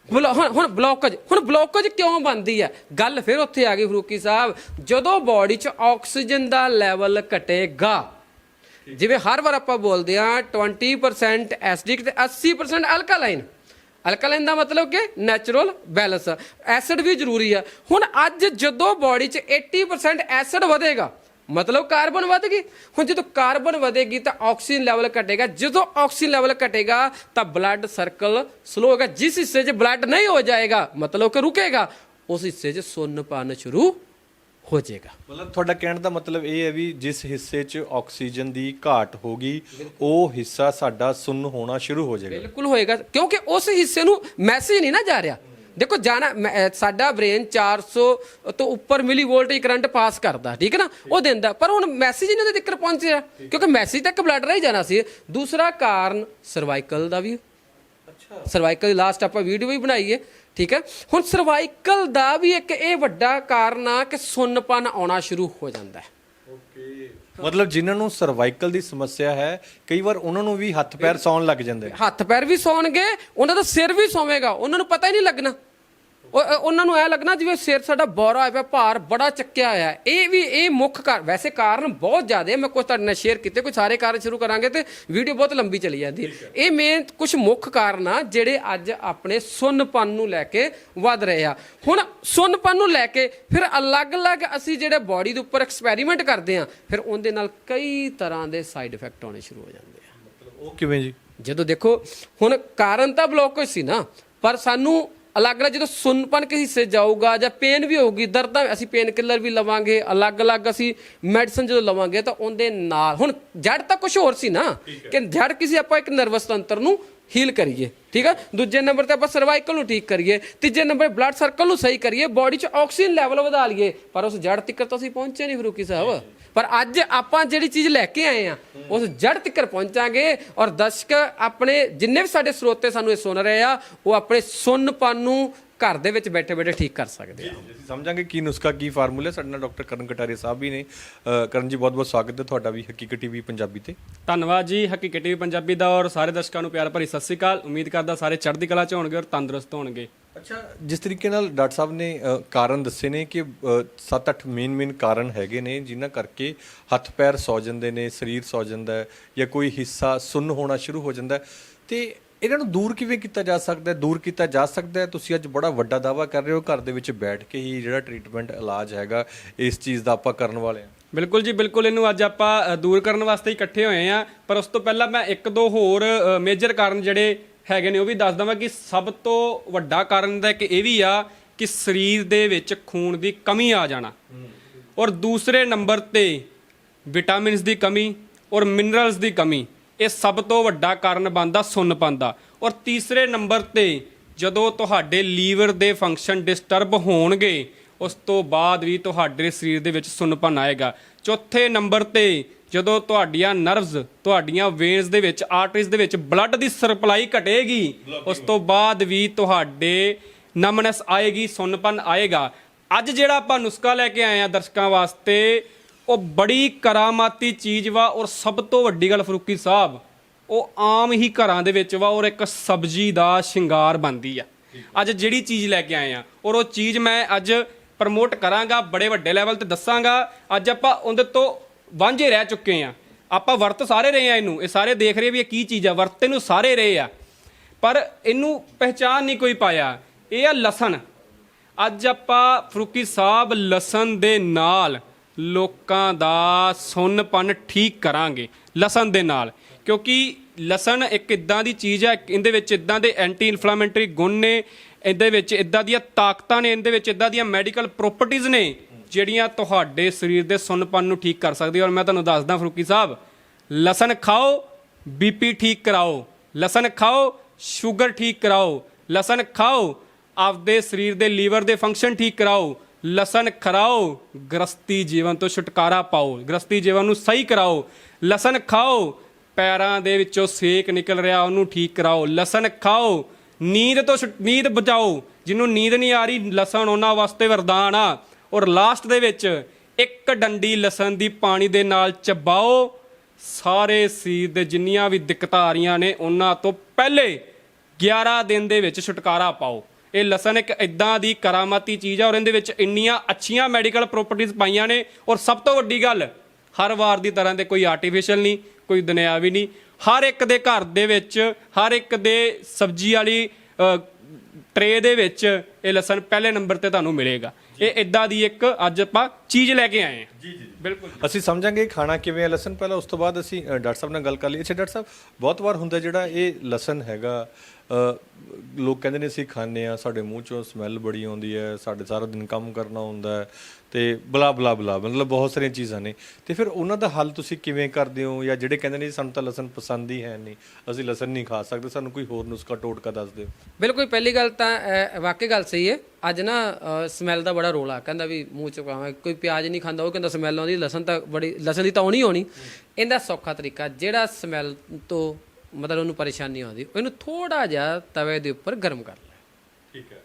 ਬਲੋ- ਹੁਣ ਹੁਣ ਬਲੌਕੇਜ ਹੁਣ ਬਲੌਕੇਜ ਕਿਉਂ ਬਣਦੀ ਹੈ? ਗੱਲ ਫਿਰ ਉੱਥੇ ਆ ਗਈ ਫਰੂਕੀ ਸਾਹਿਬ। ਜਦੋਂ ਬਾਡੀ 'ਚ ਆਕਸੀਜਨ ਦਾ ਲੈਵਲ ਘਟੇਗਾ, ਜਿਵੇਂ ਹਰ ਵਾਰ ਆਪਾਂ ਬੋਲਦੇ ਆ 20% ਐਸਿਡਿਕ ਤੇ 80% ਅਲਕਾਲਾਈਨ ਅਲਕਾਲਾਈਨ ਦਾ ਮਤਲਬ ਕਿ ਨੈਚੁਰਲ ਬੈਲੈਂਸ ਐਸਿਡ ਵੀ ਜ਼ਰੂਰੀ ਆ। ਹੁਣ ਅੱਜ ਜਦੋਂ ਬਾਡੀ 'ਚ 80% ਐਸਿਡ ਵਧੇਗਾ ਮਤਲਬ ਕਾਰਬਨ ਵਧ ਗਈ ਹੁਣ ਜਦੋਂ ਕਾਰਬਨ ਵਧੇਗੀ ਤਾਂ ਆਕਸੀਜਨ ਲੈਵਲ ਘਟੇਗਾ। ਜਦੋਂ ਆਕਸੀਜਨ ਲੈਵਲ ਘਟੇਗਾ ਤਾਂ ਬਲੱਡ ਸਰਕਲ ਸਲੋ ਹੋਗਾ ਜਿਸ ਹਿੱਸੇ 'ਚ ਬਲੱਡ ਨਹੀਂ ਹੋ ਜਾਏਗਾ ਮਤਲਬ ਕਿ ਰੁਕੇਗਾ ਉਸ ਹਿੱਸੇ 'ਚ ਸੁੰਨ ਪਾਣਾ ਸ਼ੁਰੂ ਹੋ ਜਾਏਗਾ। ਮਤਲਬ ਤੁਹਾਡਾ ਕਹਿਣ ਦਾ ਮਤਲਬ ਇਹ ਹੈ ਵੀ ਜਿਸ ਹਿੱਸੇ 'ਚ ਆਕਸੀਜਨ ਦੀ ਘਾਟ ਹੋਗੀ ਉਹ ਹਿੱਸਾ ਸਾਡਾ ਸੁੰਨ ਹੋਣਾ ਸ਼ੁਰੂ ਹੋ ਜਾਏਗਾ। ਬਿਲਕੁਲ ਹੋਏਗਾ। ਕਿਉਂਕਿ ਉਸ ਹਿੱਸੇ ਨੂੰ ਮੈਸੇਜ ਨਹੀਂ ਨਾ ਜਾ ਰਿਹਾ। ਦੇਖੋ ਜਾਣਾ ਮੈਂ- ਸਾਡਾ ਬ੍ਰੇਨ 400 ਤੋਂ ਉੱਪਰ ਮਿਲੀ ਵੋਲਟੇਜ ਕਰੰਟ ਪਾਸ ਕਰਦਾ ਠੀਕ ਹੈ ਨਾ? ਉਹ ਦਿੰਦਾ ਪਰ ਹੁਣ ਮੈਸੇਜ ਹੀ ਨਹੀਂ ਉਹਦੇ ਤੱਕ ਪਹੁੰਚਿਆ ਕਿਉਂਕਿ ਮੈਸੇਜ ਤੱਕ ਬਲੱਡ ਰਹੀ ਜਾਣਾ ਸੀ। ਦੂਸਰਾ ਕਾਰਨ ਸਰਵਾਈਕਲ ਦਾ ਵੀ। ਅੱਛਾ। ਸਰਵਾਈਕਲ ਦੀ ਲਾਸਟ ਆਪਾਂ ਵੀਡੀਓ ਵੀ ਬਣਾਈ ਹੈ ਠੀਕ ਹੈ? ਹੁਣ ਸਰਵਾਈਕਲ ਦਾ ਵੀ ਇੱਕ ਇਹ ਵੱਡਾ ਕਾਰਨ ਆ ਕਿ ਸੁੰਨਪਨ ਆਉਣਾ ਸ਼ੁਰੂ ਹੋ ਜਾਂਦਾ ਹੈ। ਮਤਲਬ ਜਿਨ੍ਹਾਂ ਨੂੰ ਸਰਵਾਈਕਲ ਦੀ ਸਮੱਸਿਆ ਹੈ, ਕਈ ਵਾਰ ਉਹਨਾਂ ਨੂੰ ਵੀ ਹੱਥ ਪੈਰ ਸੌਣ ਲੱਗ ਜਾਂਦੇ ਹੱਥ ਪੈਰ ਵੀ ਸੌਣਗੇ, ਉਹਨਾਂ ਦਾ ਸਿਰ ਵੀ ਸੌਵੇਗਾ, ਉਹਨਾਂ ਨੂੰ ਪਤਾ ਹੀ ਨਹੀਂ ਲੱਗਣਾ। ਉਹ- ਉਹ- ਉਹਨਾਂ ਨੂੰ ਐ ਲੱਗਣਾ ਜਿਵੇਂ ਸਿਰ ਸਾਡਾ ਬੋਰਾ ਹੋਇਆ ਪਿਆ ਭਾਰ ਬੜਾ ਚੱਕਿਆ ਹੋਇਆ ਹੈ। ਇਹ ਵੀ ਇਹ ਮੁੱਖ ਕਾਰ ਵੈਸੇ ਕਾਰਨ ਬਹੁਤ ਜ਼ਿਆਦੇ ਮੈਂ ਕੁਝ ਤੁਹਾਡੇ ਨਾਲ ਸ਼ੇਅਰ ਕੀਤੇ ਕੋਈ ਸਾਰੇ ਕਾਰਨ ਸ਼ੁਰੂ ਕਰਾਂਗੇ ਤੇ ਵੀਡੀਓ ਬਹੁਤ ਲੰਬੀ ਚਲੀ ਜਾਂਦੀ ਹੈ। ਇਹ ਮੇਨ ਕੁਝ ਮੁੱਖ ਕਾਰਨ ਆ ਜਿਹੜੇ ਅੱਜ ਆਪਣੇ ਸੁੰਨਪਨ ਨੂੰ ਲੈ ਕੇ ਵੱਧ ਰਹੇ ਆ। ਹੁਣ ਸੁੰਨਪਨ ਨੂੰ ਲੈ ਕੇ ਫਿਰ ਅਲੱਗ-ਅਲੱਗ ਅਸੀਂ ਜਿਹੜੇ ਬਾਡੀ ਦੇ ਉੱਪਰ ਐਕਸਪੈਰੀਮੈਂਟ ਕਰਦੇ ਆ ਫਿਰ ਉਹਦੇ ਨਾਲ ਕਈ ਤਰ੍ਹਾਂ ਦੇ ਸਾਈਡ ਇਫੈਕਟ ਆਉਣੇ ਸ਼ੁਰੂ ਹੋ ਜਾਂਦੇ ਆ। ਮਤਲਬ ਉਹ ਕਿਵੇਂ ਜੀ? ਜਦੋਂ ਦੇਖੋ ਹੁਣ ਕਾਰਨ ਤਾਂ ਬਲੌਕੇਜ ਸੀ ਨਾ ਪਰ ਸਾਨੂੰ ਅਲੱਗ-ਅਲੱਗ ਜਦੋਂ ਸੁੰਨਪਨ ਕਿਸੇ ਹਿੱਸੇ ਜਾਊਗਾ ਜਾਂ ਪੇਨ ਵੀ ਹੋਊਗੀ ਦਰਦਾਂ ਅਸੀਂ ਪੇਨ ਕਿਲਰ ਵੀ ਲਵਾਂਗੇ ਅਲੱਗ-ਅਲੱਗ ਅਸੀਂ ਮੈਡੀਸਨ ਜਦੋਂ ਲਵਾਂਗੇ ਤਾਂ ਉਹਦੇ ਨਾਲ ਹੁਣ ਜੜ ਤਾਂ ਕੁਝ ਹੋਰ ਸੀ ਨਾ ਕਿ ਜੜ ਕਿਸੇ ਆਪਾਂ ਇੱਕ ਨਰਵਸ ਤੰਤਰ ਨੂੰ ਹੀਲ ਕਰੀਏ ਠੀਕ ਆ? ਦੂਜੇ ਨੰਬਰ ਤੇ ਆਪਾਂ ਸਰਵਾਈਕਲ ਨੂੰ ਠੀਕ ਕਰੀਏ ਤੀਜੇ ਨੰਬਰ ਬਲੱਡ ਸਰਕਲ ਨੂੰ ਸਹੀ ਕਰੀਏ ਬਾਡੀ 'ਚ ਆਕਸੀਜਨ ਲੈਵਲ ਵਧਾ ਲਈਏ ਪਰ ਉਸ ਜੜ ਤੱਕ ਤਾਂ ਅਸੀਂ ਪਹੁੰਚੇ ਨਹੀਂ ਫਰੂਕੀ ਸਾਹਿਬ। ਪਰ ਅੱਜ ਆਪਾਂ ਜਿਹੜੀ ਚੀਜ਼ ਲੈ ਕੇ ਆਏ ਆ ਉਸ ਜੜ ਤੱਕ ਪਹੁੰਚਾਂਗੇ ਔਰ ਦਰਸ਼ਕ ਆਪਣੇ ਜਿੰਨੇ ਵੀ ਸਾਡੇ ਸਰੋਤੇ ਸਾਨੂੰ ਇਹ ਸੁਣ ਰਹੇ ਆ ਉਹ ਆਪਣੇ ਸੁੰਨਪਨ ਨੂੰ ਘਰ ਦੇ ਵਿੱਚ ਬੈਠੇ ਬੈਠੇ ਠੀਕ ਕਰ ਸਕਦੇ ਆ। ਅਸੀਂ ਸਮਝਾਂਗੇ ਕੀ ਨੁਸਖਾ ਕੀ ਫਾਰਮੂਲਾ। ਸਾਡੇ ਨਾਲ ਡਾਕਟਰ ਕਰਨ ਕਟਾਰੀਆ ਸਾਹਿਬ ਵੀ ਨੇ। ਕਰਨ ਜੀ ਬਹੁਤ ਬਹੁਤ ਸਵਾਗਤ ਹੈ ਤੁਹਾਡਾ ਵੀ ਹਕੀਕਤ ਟੀਵੀ ਪੰਜਾਬੀ ਤੇ। ਧੰਨਵਾਦ ਜੀ ਹਕੀਕਤ ਟੀਵੀ ਪੰਜਾਬੀ ਦਾ। ਔਰ ਸਾਰੇ ਦਰਸ਼ਕਾਂ ਨੂੰ ਪਿਆਰ ਭਰੀ ਸਤਿ ਸ੍ਰੀ ਅਕਾਲ। ਉਮੀਦ ਕਰਦਾ ਸਾਰੇ ਚੜ੍ਹਦੀ ਕਲਾ ਚ ਹੋਣਗੇ ਔਰ ਤੰਦਰੁਸਤ ਹੋਣਗੇ। ਅੱਛਾ, ਜਿਸ ਤਰੀਕੇ ਨਾਲ ਡਾਕਟਰ ਸਾਹਿਬ ਨੇ ਕਾਰਨ ਦੱਸੇ ਨੇ ਕਿ 7-8 ਮੇਨ ਮੇਨ ਕਾਰਨ ਹੈਗੇ ਨੇ, ਜਿਨ੍ਹਾਂ ਕਰਕੇ ਹੱਥ ਪੈਰ ਸੌ ਜਾਂਦੇ ਨੇ, ਸਰੀਰ ਸੌ ਜਾਂਦਾ ਹੈ ਜਾਂ ਕੋਈ ਹਿੱਸਾ ਸੁੰਨ ਹੋਣਾ ਸ਼ੁਰੂ ਹੋ ਜਾਂਦਾ ਹੈ। ਤੇ ਇਹਨਾਂ ਨੂੰ ਦੂਰ ਕਿਵੇਂ ਕੀਤਾ ਜਾ ਸਕਦਾ ਹੈ? ਦੂਰ ਕੀਤਾ ਜਾ ਸਕਦਾ ਹੈ? ਤੁਸੀਂ ਅੱਜ ਬੜਾ ਵੱਡਾ ਦਾਵਾ ਕਰ ਰਹੇ ਹੋ, ਘਰ ਦੇ ਵਿੱਚ ਬੈਠ ਕੇ ਹੀ ਜਿਹੜਾ ਟ੍ਰੀਟਮੈਂਟ ਇਲਾਜ ਹੈਗਾ, ਇਸ ਚੀਜ਼ ਦਾ ਆਪਾਂ ਕਰਨ ਵਾਲੇ ਹਾਂ। ਬਿਲਕੁਲ ਜੀ, ਬਿਲਕੁਲ ਇਹਨੂੰ ਅੱਜ ਆਪਾਂ ਦੂਰ ਕਰਨ ਵਾਸਤੇ ਇਕੱਠੇ ਹੋਏ ਆ ਪਰ ਉਸ ਤੋਂ ਪਹਿਲਾਂ ਮੈਂ ਇੱਕ ਦੋ ਹੋਰ ਮੇਜਰ ਕਾਰਨ ਜਿਹੜੇ ਹੈਗੇ ਨੇ, ਉਹ ਵੀ ਦੱਸ ਦਵਾਂ ਕਿ ਸਭ ਤੋਂ ਵੱਡਾ ਕਾਰਨ ਦਾ ਇੱਕ ਇਹ ਵੀ ਆ ਕਿ ਸਰੀਰ ਦੇ ਵਿੱਚ ਖੂਨ ਦੀ ਕਮੀ ਆ ਜਾਣਾ। ਔਰ ਦੂਸਰੇ ਨੰਬਰ ਤੇ ਵਿਟਾਮਿਨਸ ਦੀ ਕਮੀ ਔਰ ਮਿਨਰਲਸ ਦੀ ਕਮੀ, ਇਹ ਸਭ ਤੋਂ ਵੱਡਾ ਕਾਰਨ ਬਣਦਾ ਸੁੰਨਪਨ ਦਾ। ਔਰ ਤੀਸਰੇ ਨੰਬਰ ਤੇ ਜਦੋਂ ਤੁਹਾਡੇ ਲੀਵਰ ਦੇ ਫੰਕਸ਼ਨ ਡਿਸਟਰਬ ਹੋਣਗੇ, ਉਸ ਤੋਂ ਬਾਅਦ ਵੀ ਤੁਹਾਡੇ ਸਰੀਰ ਦੇ ਵਿੱਚ ਸੁੰਨਪਨ ਆਏਗਾ। ਚੌਥੇ ਨੰਬਰ ਤੇ ਜਦੋਂ ਤੁਹਾਡੀਆਂ ਨਰਵਸ ਤੁਹਾਡੀਆਂ ਵੇਨਸ ਦੇ ਵਿੱਚ ਆਰਟਰੀਜ਼ ਦੇ ਵਿੱਚ ਬਲੱਡ ਦੀ ਸਪਲਾਈ ਘਟੇਗੀ, ਉਸ ਤੋਂ ਬਾਅਦ ਵੀ ਤੁਹਾਡੇ ਨਮਨੈਸ ਆਏਗੀ, ਸੁੰਨਪਨ ਆਏਗਾ। ਅੱਜ ਜਿਹੜਾ ਆਪਾਂ ਨੁਸਖਾ ਲੈ ਕੇ ਆਏ ਆ ਦਰਸ਼ਕਾਂ ਵਾਸਤੇ, ਉਹ ਬੜੀ ਕਰਾਮਾਤੀ ਚੀਜ਼ ਵਾ ਔਰ ਸਭ ਤੋਂ ਵੱਡੀ ਗੱਲ ਫਰੂਕੀ ਸਾਹਿਬ, ਉਹ ਆਮ ਹੀ ਘਰਾਂ ਦੇ ਵਿੱਚ ਵਾ ਔਰ ਇੱਕ ਸਬਜ਼ੀ ਦਾ ਸ਼ਿੰਗਾਰ ਬਣਦੀ ਆ। ਅੱਜ ਜਿਹੜੀ ਚੀਜ਼ ਲੈ ਕੇ ਆਏ ਆ, ਔਰ ਉਹ ਚੀਜ਼ ਮੈਂ ਅੱਜ ਪ੍ਰਮੋਟ ਕਰਾਂਗਾ, ਬੜੇ ਵੱਡੇ ਲੈਵਲ ਤੇ ਦੱਸਾਂਗਾ। ਅੱਜ ਆਪਾਂ ਉਹਦੇ ਤੋਂ ਵਾਂਝੇ ਰਹਿ ਚੁੱਕੇ ਆ। ਆਪਾਂ ਵਰਤ ਸਾਰੇ ਰਹੇ ਆ ਇਹਨੂੰ। ਇਹ ਸਾਰੇ ਦੇਖ ਰਹੇ ਵੀ ਇਹ ਕੀ ਚੀਜ਼ ਆ। ਵਰਤੇ ਨੂੰ ਸਾਰੇ ਰਹੇ ਆ। ਪਰ ਇਹਨੂੰ ਪਹਿਚਾਨ ਨਹੀਂ ਕੋਈ ਪਾਇਆ। ਇਹ ਆ ਲਸਣ। ਅੱਜ ਆਪਾਂ ਫਰੂਕੀ ਸਾਹਿਬ ਲਸਣ ਦੇ ਨਾਲ ਲੋਕਾਂ ਦਾ ਸੁੰਨਪਨ ਠੀਕ ਕਰਾਂਗੇ। ਲਸਣ ਦੇ ਨਾਲ। ਕਿਉਂਕਿ ਲਸਣ ਇੱਕ ਇਦਾਂ ਦੀ ਚੀਜ਼ ਹੈ ਇਹਦੇ ਵਿੱਚ ਇਦਾਂ ਦੇ ਐਂਟੀ ਇਨਫਲੇਮੇਟਰੀ ਗੁਣ ਨੇ। ਇਹਦੇ ਵਿੱਚ ਇਦਾਂ ਦੀਆਂ ਤਾਕਤਾਂ ਨੇ। ਇਹਦੇ ਵਿੱਚ ਇਦਾਂ ਦੀਆਂ ਮੈਡੀਕਲ ਪ੍ਰੋਪਰਟੀਆਂ ਨੇ। ਜਿਹੜੀਆਂ ਤੁਹਾਡੇ ਸਰੀਰ ਦੇ ਸੁੰਨਪਨ ਨੂੰ ਠੀਕ ਕਰ ਸਕਦੀਆਂ ਔਰ ਮੈਂ ਤੁਹਾਨੂੰ ਦੱਸਦਾ, ਫਰੂਕੀ ਸਾਹਿਬ, ਲਸਣ ਖਾਓ ਬੀਪੀ ਠੀਕ ਕਰਾਓ। ਲਸਣ ਖਾਓ, ਸ਼ੂਗਰ ਠੀਕ ਕਰਾਓ। ਲਸਣ ਖਾਓ, ਆਪਦੇ ਸਰੀਰ ਦੇ ਲੀਵਰ ਦੇ ਫੰਕਸ਼ਨ ਠੀਕ ਕਰਾਓ। ਲਸਣ ਖਰਾਓ, ਗ੍ਰਸਤੀ ਜੀਵਨ ਤੋਂ ਛੁਟਕਾਰਾ ਪਾਓ। ਗ੍ਰਸਤੀ ਜੀਵਨ ਨੂੰ ਸਹੀ ਕਰਾਓ। ਲਸਣ ਖਾਓ, ਪੈਰਾਂ ਦੇ ਵਿੱਚੋਂ ਸੇਕ ਨਿਕਲ ਰਿਹਾ, ਉਹਨੂੰ ਠੀਕ ਕਰਾਓ। ਲਸਣ ਖਾਓ, ਨੀਂਦ ਤੋਂ ਛੁਟ- ਨੀਂਦ ਬਚਾਓ ਜਿਹਨੂੰ ਨੀਂਦ ਨਹੀਂ ਆ ਰਹੀ, ਲਸਣ ਉਹਨਾਂ ਵਾਸਤੇ ਵਰਦਾਨ ਆ। ਔਰ ਲਾਸਟ ਦੇ ਵਿੱਚ ਇੱਕ ਡੰਡੀ ਲਸਣ ਦੀ ਪਾਣੀ ਦੇ ਨਾਲ ਚਬਾਓ। ਸਾਰੇ ਸਰੀਰ ਦੇ ਜਿੰਨੀਆਂ ਵੀ ਦਿੱਕਤਾਂ ਆ ਰਹੀਆਂ ਨੇ, ਉਹਨਾਂ ਤੋਂ ਪਹਿਲੇ 11 ਦਿਨ ਦੇ ਵਿੱਚ ਛੁਟਕਾਰਾ ਪਾਓ। ਇਹ ਲਸਣ ਇੱਕ ਇਦਾਂ ਦੀ ਕਰਾਮਾਤੀ ਚੀਜ਼ ਆ ਔਰ ਇਹਦੇ ਵਿੱਚ ਇੰਨੀਆਂ ਅੱਛੀਆਂ ਮੈਡੀਕਲ ਪ੍ਰੋਪਰਟੀਆਂ ਪਾਈਆਂ ਨੇ। ਔਰ ਸਭ ਤੋਂ ਵੱਡੀ ਗੱਲ, ਹਰ ਵਾਰ ਦੀ ਤਰ੍ਹਾਂ ਦੇ ਕੋਈ ਆਰਟੀਫੀਸ਼ੀਅਲ ਨਹੀਂ, ਕੋਈ ਦੁਨਿਆਵੀ ਨਹੀਂ। ਹਰ ਇੱਕ ਦੇ ਘਰ ਦੇ ਵਿੱਚ, ਹਰ ਇੱਕ ਦੇ ਸਬਜ਼ੀ ਵਾਲੀ ਟਰੇ ਦੇ ਵਿੱਚ ਇਹ ਲਸਣ ਪਹਿਲੇ ਨੰਬਰ ਤੇ ਤੁਹਾਨੂੰ ਮਿਲੇਗਾ। ਇਹ ਇਦਾਂ ਦੀ ਇੱਕ ਅੱਜ ਆਪਾਂ ਚੀਜ਼ ਲੈ ਕੇ ਆਏ ਹਾਂ। ਜੀ ਜੀ ਬਿਲਕੁਲ ਅਸੀਂ ਸਮਝਾਂਗੇ ਖਾਣਾ ਕਿਵੇਂ ਹੈ ਲਸਣ ਪਹਿਲਾਂ ਉਸ ਤੋਂ ਬਾਅਦ ਅਸੀਂ ਅ, ਡਾਕਟਰ ਸਾਹਿਬ ਨਾਲ ਗੱਲ ਕਰ ਲਈ ਅੱਛਾ ਡਾਕਟਰ ਸਾਹਿਬ ਬਹੁਤ ਵਾਰ ਹੁੰਦਾ ਜਿਹੜਾ ਇਹ ਲਸਣ ਹੈਗਾ ਅ, ਲੋਕ ਕਹਿੰਦੇ ਨੇ ਅਸੀਂ ਖਾਂਦੇ ਆ ਸਾਡੇ ਮੂੰਹ ਚੋਂ ਸਮੈਲ ਬੜੀ ਆਉਂਦੀ ਹੈ ਸਾਡੇ ਸਾਰਾ ਦਿਨ ਕੰਮ ਕਰਨਾ ਹੁੰਦਾ ਹੈ। ਤੇ ਬਲਾ ਬਲਾ ਬਲਾ ਮਤਲਬ ਬਹੁਤ ਸਾਰੀਆਂ ਚੀਜ਼ਾਂ ਨੇ। ਤੇ ਫਿਰ ਉਹਨਾਂ ਦਾ ਹੱਲ ਤੁਸੀਂ ਕਿਵੇਂ ਕਰਦੇ ਹੋ? ਜਾਂ ਜਿਹੜੇ ਕਹਿੰਦੇ ਨੇ ਜੀ, ਸਾਨੂੰ ਤਾਂ ਲਸਣ ਪਸੰਦ ਹੀ ਹੈ ਨਹੀਂ ਅਸੀਂ ਲਸਣ ਨਹੀਂ ਖਾ ਸਕਦੇ ਸਾਨੂੰ ਕੋਈ ਹੋਰ ਨੁਸਖਾ ਟੋਟਕਾ ਦੱਸ ਦਿਓ। ਬਿਲਕੁਲ ਪਹਿਲੀ ਗੱਲ ਤਾਂ ਅਹ, ਵਾਕਈ ਗੱਲ ਸਹੀ ਹੈ। ਅੱਜ ਨਾ ਸਮੈਲ ਦਾ ਬੜਾ ਰੋਲ ਆ ਕਹਿੰਦਾ ਵੀ ਮੂੰਹ ਚ ਪਾਵਾਂ ਕੋਈ ਪਿਆਜ਼ ਨਹੀਂ ਖਾਂਦਾ ਉਹ ਕਹਿੰਦਾ ਸਮੈਲ ਆਉਂਦੀ ਲਸਣ ਤਾਂ ਬੜੀ ਲਸਣ ਦੀ ਤਾਂ ਆਉਣੀ ਹੋਣੀ ਇਹਦਾ ਸੌਖਾ ਤਰੀਕਾ ਜਿਹੜਾ ਸਮੈਲ ਤੋਂ ਮਤਲਬ ਉਹਨੂੰ ਪਰੇਸ਼ਾਨੀ ਆਉਂਦੀ ਉਹਨੂੰ ਥੋੜਾ ਜਿਹਾ ਤਵੇ ਦੇ ਉੱਪਰ ਗਰਮ ਕਰ ਲੈ। ਠੀਕ ਹੈ।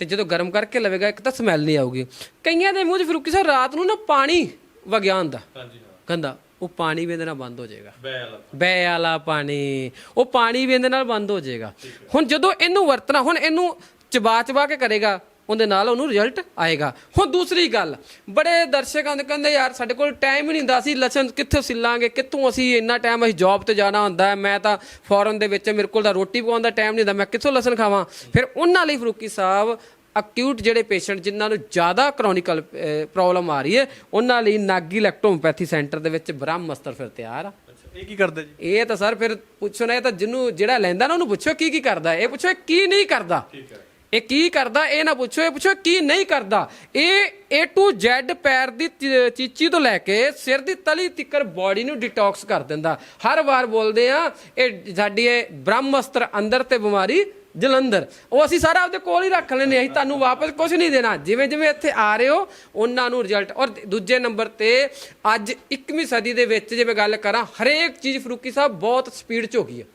ਤੇ ਜਦੋਂ ਗਰਮ ਕਰਕੇ ਲਵੇਗਾ ਇੱਕ ਤਾਂ ਸਮੈਲ ਨਹੀਂ ਆਊਗੀ। ਕਈਆਂ ਦੇ ਮੂੰਹ 'ਚ ਫਰੂਕੀ ਸਾਹਿਬ ਰਾਤ ਨੂੰ ਨਾ ਪਾਣੀ ਵਗਿਆ ਹੁੰਦਾ। ਹਾਂਜੀ ਕਹਿੰਦਾ ਉਹ ਪਾਣੀ ਵੀ ਇਹਦੇ ਨਾਲ ਬੰਦ ਹੋ ਜਾਏਗਾ। ਬੈ ਵਾਲਾ ਬੈ ਵਾਲਾ ਪਾਣੀ। ਉਹ ਪਾਣੀ ਵੀ ਇਹਦੇ ਨਾਲ ਬੰਦ ਹੋ ਜਾਏਗਾ। ਹੁਣ ਜਦੋਂ ਇਹਨੂੰ ਵਰਤਣਾ ਹੁਣ ਇਹਨੂੰ ਚਬਾ ਚਬਾ ਕੇ ਕਰੇਗਾ ਉਹਦੇ ਨਾਲ ਉਹਨੂੰ ਰਿਜ਼ਲਟ ਆਏਗਾ। ਹੁਣ ਦੂਸਰੀ ਗੱਲ ਬੜੇ ਦਰਸ਼ਕ ਆਉਂਦੇ ਕਹਿੰਦੇ ਯਾਰ ਸਾਡੇ ਕੋਲ ਟਾਈਮ ਹੀ ਨਹੀਂ ਹੁੰਦਾ ਅਸੀਂ ਲਸਣ ਕਿੱਥੋਂ ਸਿੱਲਾਂਗੇ? ਕਿੱਥੋਂ ਅਸੀਂ ਇੰਨਾ ਟਾਈਮ ਅਸੀਂ ਜੌਬ ਤੇ ਜਾਣਾ ਹੁੰਦਾ ਹੈ? ਮੈਂ ਤਾਂ ਫੋਰਨ ਦੇ ਵਿੱਚ ਮੇਰੇ ਕੋਲ ਤਾਂ ਰੋਟੀ ਪਕਾਉਣ ਦਾ ਟਾਈਮ ਨਹੀਂ ਹੁੰਦਾ ਮੈਂ ਕਿੱਥੋਂ ਲਸਣ ਖਾਵਾਂ? ਫਿਰ ਉਹਨਾਂ ਲਈ ਫਰੂਕੀ ਸਾਹਿਬ ਅਕਿਊਟ ਜਿਹੜੇ ਪੇਸ਼ੈਂਟ ਜਿਨ੍ਹਾਂ ਨੂੰ ਜ਼ਿਆਦਾ ਕ੍ਰੋਨਿਕਲ ਪ੍ਰੋਬਲਮ ਆ ਰਹੀ ਹੈ ਉਹਨਾਂ ਲਈ ਨਾਗੀ ਇਲੈਕਟ੍ਰੋਪੈਥੀ ਸੈਂਟਰ ਦੇ ਵਿੱਚ ਬ੍ਰਹਮਸਤਰ ਫਿਰ ਤਿਆਰ ਆ। ਇਹ ਕੀ ਕਰਦੇ ਜੀ? ਇਹ ਤਾਂ ਸਰ ਫਿਰ ਪੁੱਛੋ ਨਾ ਇਹ ਤਾਂ ਜਿਹਨੂੰ ਜਿਹੜਾ ਲੈਂਦਾ ਨਾ ਉਹਨੂੰ ਪੁੱਛੋ ਕੀ ਕੀ ਕਰਦਾ ਇਹ ਪੁੱਛੋ ਕੀ ਨਹੀਂ ਕਰਦਾ। ਠੀਕ ਹੈ। ਇਹ ਕੀ ਕਰਦਾ? ਇਹ ਨਾ ਪੁੱਛੋ, ਇਹ ਪੁੱਛੋ ਕੀ ਨਹੀਂ ਕਰਦਾ? ਇਹ, A to Z ਪੈਰ ਦੀ ਚੀ- ਚੀਚੀ ਤੋਂ ਲੈ ਕੇ ਸਿਰ ਦੀ ਤਲੀ ਤੱਕਰ ਬਾਡੀ ਨੂੰ ਡਿਟੌਕਸ ਕਰ ਦਿੰਦਾ। ਹਰ ਵਾਰ ਬੋਲਦੇ ਆ, ਇਹ ਸਾਡੀ ਇਹ ਬ੍ਰਹਮਸਤਰ ਅੰਦਰ ਤੇ ਬਿਮਾਰੀ ਜਲੰਧਰ। ਉਹ ਅਸੀਂ ਸਾਰਾ ਆਪਦੇ ਕੋਲ ਹੀ ਰੱਖ ਲੈਨੇ ਅਸੀਂ ਤੁਹਾਨੂੰ ਵਾਪਸ ਕੁਝ ਨਹੀਂ ਦੇਣਾ। ਜਿਵੇਂ ਜਿਵੇਂ ਇੱਥੇ ਆ ਰਹੇ ਹੋ, ਉਹਨਾਂ ਨੂੰ ਰਿਜ਼ਲਟ ਔਰ ਦੂਜੇ ਨੰਬਰ ਤੇ ਅੱਜ 21ਵੀਂ ਸਦੀ ਦੇ ਵਿੱਚ ਜੇ ਮੈਂ ਗੱਲ ਕਰਾਂ, ਹਰੇਕ ਚੀਜ਼ ਫਰੂਕੀ ਸਾਹਿਬ ਬਹੁਤ ਸਪੀਡ 'ਚ ਹੋ ਗਈ ਹੈ।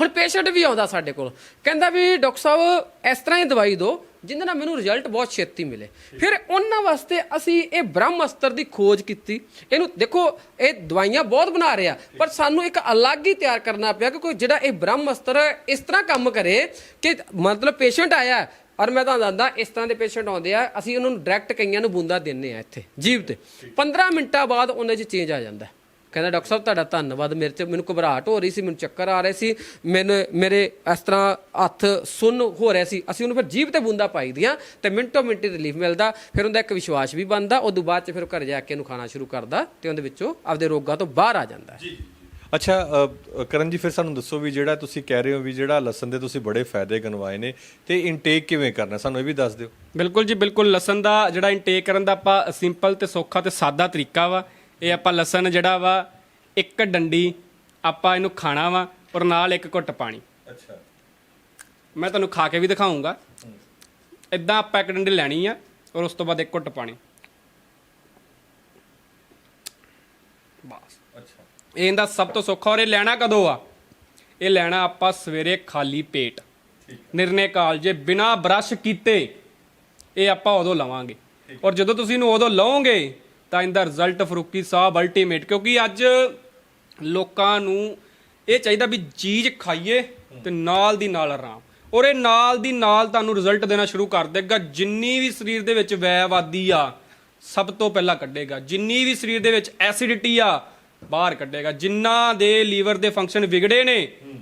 ਹੁਣ ਪੇਸ਼ੈਂਟ ਵੀ ਆਉਂਦਾ ਸਾਡੇ ਕੋਲ। ਕਹਿੰਦਾ ਵੀ ਡਾਕਟਰ ਸਾਹਿਬ ਇਸ ਤਰ੍ਹਾਂ ਹੀ ਦਵਾਈ ਦਿਓ ਜਿਹਦੇ ਨਾਲ ਮੈਨੂੰ ਰਿਜ਼ਲਟ ਬਹੁਤ ਛੇਤੀ ਮਿਲੇ। ਫਿਰ ਉਹਨਾਂ ਵਾਸਤੇ ਅਸੀਂ ਇਹ ਬ੍ਰਹਮ ਅਸਤਰ ਦੀ ਖੋਜ ਕੀਤੀ। ਇਹਨੂੰ ਦੇਖੋ ਇਹ ਦਵਾਈਆਂ ਬਹੁਤ ਬਣਾ ਰਿਹਾ ਪਰ ਸਾਨੂੰ ਇੱਕ ਅਲੱਗ ਹੀ ਤਿਆਰ ਕਰਨਾ ਪਿਆ ਕਿ ਕੋਈ ਜਿਹੜਾ ਇਹ ਬ੍ਰਹਮ ਅਸਤਰ ਇਸ ਤਰ੍ਹਾਂ ਕੰਮ ਕਰੇ ਕਿ ਮਤਲਬ ਪੇਸ਼ੈਂਟ ਆਇਆ ਹੈ, ਔਰ ਮੈਂ ਤੁਹਾਨੂੰ ਦੱਸਦਾ ਇਸ ਤਰ੍ਹਾਂ ਦੇ ਪੇਸ਼ੈਂਟ ਆਉਂਦੇ ਆ ਅਸੀਂ ਉਹਨਾਂ ਨੂੰ ਡਾਇਰੈਕਟ ਕਈਆਂ ਨੂੰ ਬੂੰਦਾ ਦਿੰਨੇ ਆ ਇੱਥੇ ਜੀਭ ਤੇ। 15 ਮਿੰਟਾਂ ਬਾਅਦ ਉਹਨਾਂ 'ਚ ਚੇਂਜ ਆ ਜਾਂਦਾ। ਕਹਿੰਦਾ ਡਾਕਟਰ ਸਾਹਿਬ ਤੁਹਾਡਾ ਧੰਨਵਾਦ। ਮੇਰੇ ਚ ਮੈਨੂੰ ਘਬਰਾਹਟ ਹੋ ਰਹੀ ਸੀ ਮੈਨੂੰ ਚੱਕਰ ਆ ਰਹੇ ਸੀ। ਮੈਨੂੰ ਮੇਰੇ ਇਸ ਤਰ੍ਹਾਂ ਹੱਥ ਸੁੰਨ ਹੋ ਰਿਹਾ ਸੀ। ਅਸੀਂ ਉਹਨੂੰ ਫਿਰ ਜੀਭ ਤੇ ਬੂੰਦਾ ਪਾਈ ਦੀਆਂ ਤੇ ਮਿੰਟੋ ਮਿੰਟੀ ਰਿਲੀਫ ਮਿਲਦਾ। ਫਿਰ ਉਹਦਾ ਇੱਕ ਵਿਸ਼ਵਾਸ ਵੀ ਬਣਦਾ। ਉਦੋਂ ਬਾਅਦ ਚ ਫਿਰ ਉਹ ਘਰ ਜਾ ਕੇ ਇਹਨੂੰ ਖਾਣਾ ਸ਼ੁਰੂ ਕਰਦਾ ਤੇ ਉਹਦੇ ਵਿੱਚੋਂ ਆਪਦੇ ਰੋਗਾਂ ਤੋਂ ਬਾਹਰ ਆ ਜਾਂਦਾ ਹੈ। ਅੱਛਾ ਕਰਨ ਜੀ ਫਿਰ ਸਾਨੂੰ ਦੱਸੋ ਵੀ ਜਿਹੜਾ ਤੁਸੀਂ ਕਹਿ ਰਹੇ ਹੋ ਵੀ ਜਿਹੜਾ ਲਸਣ ਦੇ ਤੁਸੀਂ ਬੜੇ ਫਾਇਦੇ ਗਨਵਾਏ ਨੇ ਤੇ ਇਨਟੇਕ ਕਿਵੇਂ ਕਰਨਾ? ਸਾਨੂੰ ਇਹ ਵੀ ਦੱਸ ਦਿਓ। ਬਿਲਕੁਲ ਜੀ ਬਿਲਕੁਲ। ਲਸਣ ਦਾ ਜਿਹੜਾ ਇਨਟੇਕ ਕਰਨ ਦਾ ਆਪਾਂ ਸਿੰਪਲ ਤੇ ਸੌਖਾ ਤੇ ਸਾਦਾ ਤਰੀਕਾ ਵਾ। ਇਹ ਆਪਾਂ ਲਸਣ ਜਿਹੜਾ ਵਾ ਇੱਕ ਡੰਡੀ ਆਪਾਂ ਇਹਨੂੰ ਖਾਣਾ ਵਾ ਔਰ ਨਾਲ ਇੱਕ ਘੁੱਟ ਪਾਣੀ। ਅੱਛਾ। ਮੈਂ ਤੁਹਾਨੂੰ ਖਾ ਕੇ ਵੀ ਦਿਖਾਉਂਗਾ। ਇਦਾਂ ਆਪਾਂ ਇੱਕ ਡੰਡੀ ਲੈਣੀ ਆ ਔਰ ਉਸ ਤੋਂ ਬਾਅਦ ਇੱਕ ਘੁੱਟ ਪਾਣੀ। ਬਸ ਅੱਛਾ। ਇਹ ਇਹਦਾ ਸਭ ਤੋਂ ਸੌਖਾ ਔਰ ਇਹ ਲੈਣਾ ਕਦੋਂ ਆ? ਇਹ ਲੈਣਾ ਆਪਾਂ ਸਵੇਰੇ ਖਾਲੀ ਪੇਟ। ਨਿਰਣੇ ਕਾਲ ਜੇ ਬਿਨਾ ਬ੍ਰਸ਼ ਕੀਤੇ ਇਹ ਆਪਾਂ ਉਦੋਂ ਲਵਾਂਗੇ। ਔਰ ਜਦੋਂ ਤੁਸੀਂ ਇਹਨੂੰ ਉਦੋਂ ਲਓਗੇ ਤਾਂ ਇਹਦਾ ਰਿਜ਼ਲਟ ਫਰੂਕੀ ਸਾਹਿਬ ਅਲਟੀਮੇਟ ਕਿਉਂਕਿ ਅੱਜ ਲੋਕਾਂ ਨੂੰ ਇਹ ਚਾਹੀਦਾ ਵੀ ਚੀਜ਼ ਖਾਈਏ ਤੇ ਨਾਲ ਦੀ ਨਾਲ ਆਰਾਮ। ਔਰ ਇਹ ਨਾਲ ਦੀ ਨਾਲ ਤੁਹਾਨੂੰ ਰਿਜ਼ਲਟ ਦੇਣਾ ਸ਼ੁਰੂ ਕਰ ਦੇਗਾ। ਜਿੰਨੀ ਵੀ ਸਰੀਰ ਦੇ ਵਿੱਚ ਵੈਵਾਦੀ ਆ, ਸਭ ਤੋਂ ਪਹਿਲਾਂ ਕੱਢੇਗਾ। ਜਿੰਨੀ ਵੀ ਸਰੀਰ ਦੇ ਵਿੱਚ ਐਸਿਡਿਟੀ ਆ, ਬਾਹਰ ਕੱਢੇਗਾ। ਜਿਨ੍ਹਾਂ ਦੇ ਲੀਵਰ ਦੇ ਫੰਕਸ਼ਨ ਵਿਗੜੇ ਨੇ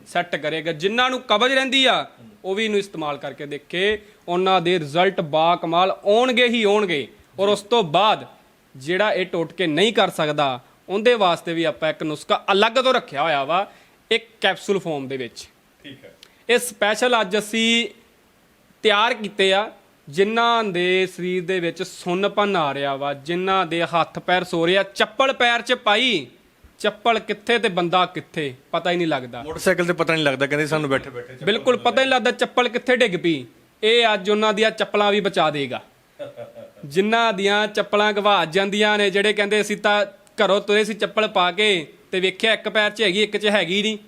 ਸੈੱਟ ਕਰੇਗਾ। ਜਿਨ੍ਹਾਂ ਨੂੰ ਕਬਜ਼ ਰਹਿੰਦੀ ਆ, ਉਹ ਵੀ ਇਹਨੂੰ ਇਸਤੇਮਾਲ ਕਰਕੇ ਦੇਖੇ। ਉਹਨਾਂ ਦੇ ਰਿਜ਼ਲਟ ਬਾ ਕਮਾਲ ਆਉਣਗੇ ਹੀ ਆਉਣਗੇ। ਔਰ ਉਸ ਤੋਂ ਬਾਅਦ ਜਿਹੜਾ ਇਹ ਟੋਟਕੇ ਨਹੀਂ ਕਰ ਸਕਦਾ ਉਹਦੇ ਵਾਸਤੇ ਵੀ ਆਪਾਂ ਇੱਕ ਨੁਸਖਾ ਅਲੱਗ ਤੋਂ ਰੱਖਿਆ ਹੋਇਆ ਵਾ ਇੱਕ ਕੈਪਸੂਲ ਫਾਰਮ ਦੇ ਵਿੱਚ। ਠੀਕ ਹੈ। ਇਹ ਸਪੈਸ਼ਲ ਅੱਜ ਅਸੀਂ ਤਿਆਰ ਕੀਤੇ ਆ ਜਿਨ੍ਹਾਂ ਦੇ ਸਰੀਰ ਦੇ ਵਿੱਚ ਸੁੰਨਪਨ ਆ ਰਿਹਾ ਵਾ ਜਿਨ੍ਹਾਂ ਦੇ ਹੱਥ ਪੈਰ ਸੋ ਰਿਹਾ ਚੱਪਲ ਪੈਰ 'ਚ ਪਾਈ ਚੱਪਲ ਕਿੱਥੇ ਤੇ ਬੰਦਾ ਕਿੱਥੇ ਪਤਾ ਹੀ ਨਹੀਂ ਲੱਗਦਾ। ਮੋਟਰਸਾਈਕਲ ਤੇ ਪਤਾ ਨਹੀਂ ਲੱਗਦਾ ਕਹਿੰਦੇ ਸਾਨੂੰ ਬੈਠੇ ਬੈਠੇ ਬਿਲਕੁਲ ਪਤਾ ਹੀ ਨਹੀਂ ਲੱਗਦਾ ਚੱਪਲ ਕਿੱਥੇ ਡਿੱਗ ਪਈ ਇਹ ਅੱਜ ਉਹਨਾਂ ਦੀਆਂ ਚੱਪਲਾਂ ਵੀ ਬਚਾ ਦੇਗਾ। ਜਿਨ੍ਹਾਂ ਦੀਆਂ ਚੱਪਲਾਂ ਗਵਾ ਜਾਂਦੀਆਂ ਨੇ, ਜਿਹੜੇ ਕਹਿੰਦੇ ਅਸੀਂ ਤਾਂ ਘਰੋਂ ਤੁਰੇ ਸੀ ਚੱਪਲ ਪਾ ਕੇ ਤੇ ਵੇਖਿਆ ਇੱਕ ਪੈਰ 'ਚ ਹੈਗੀ, ਇੱਕ 'ਚ ਹੈਗੀ ਨਹੀਂ।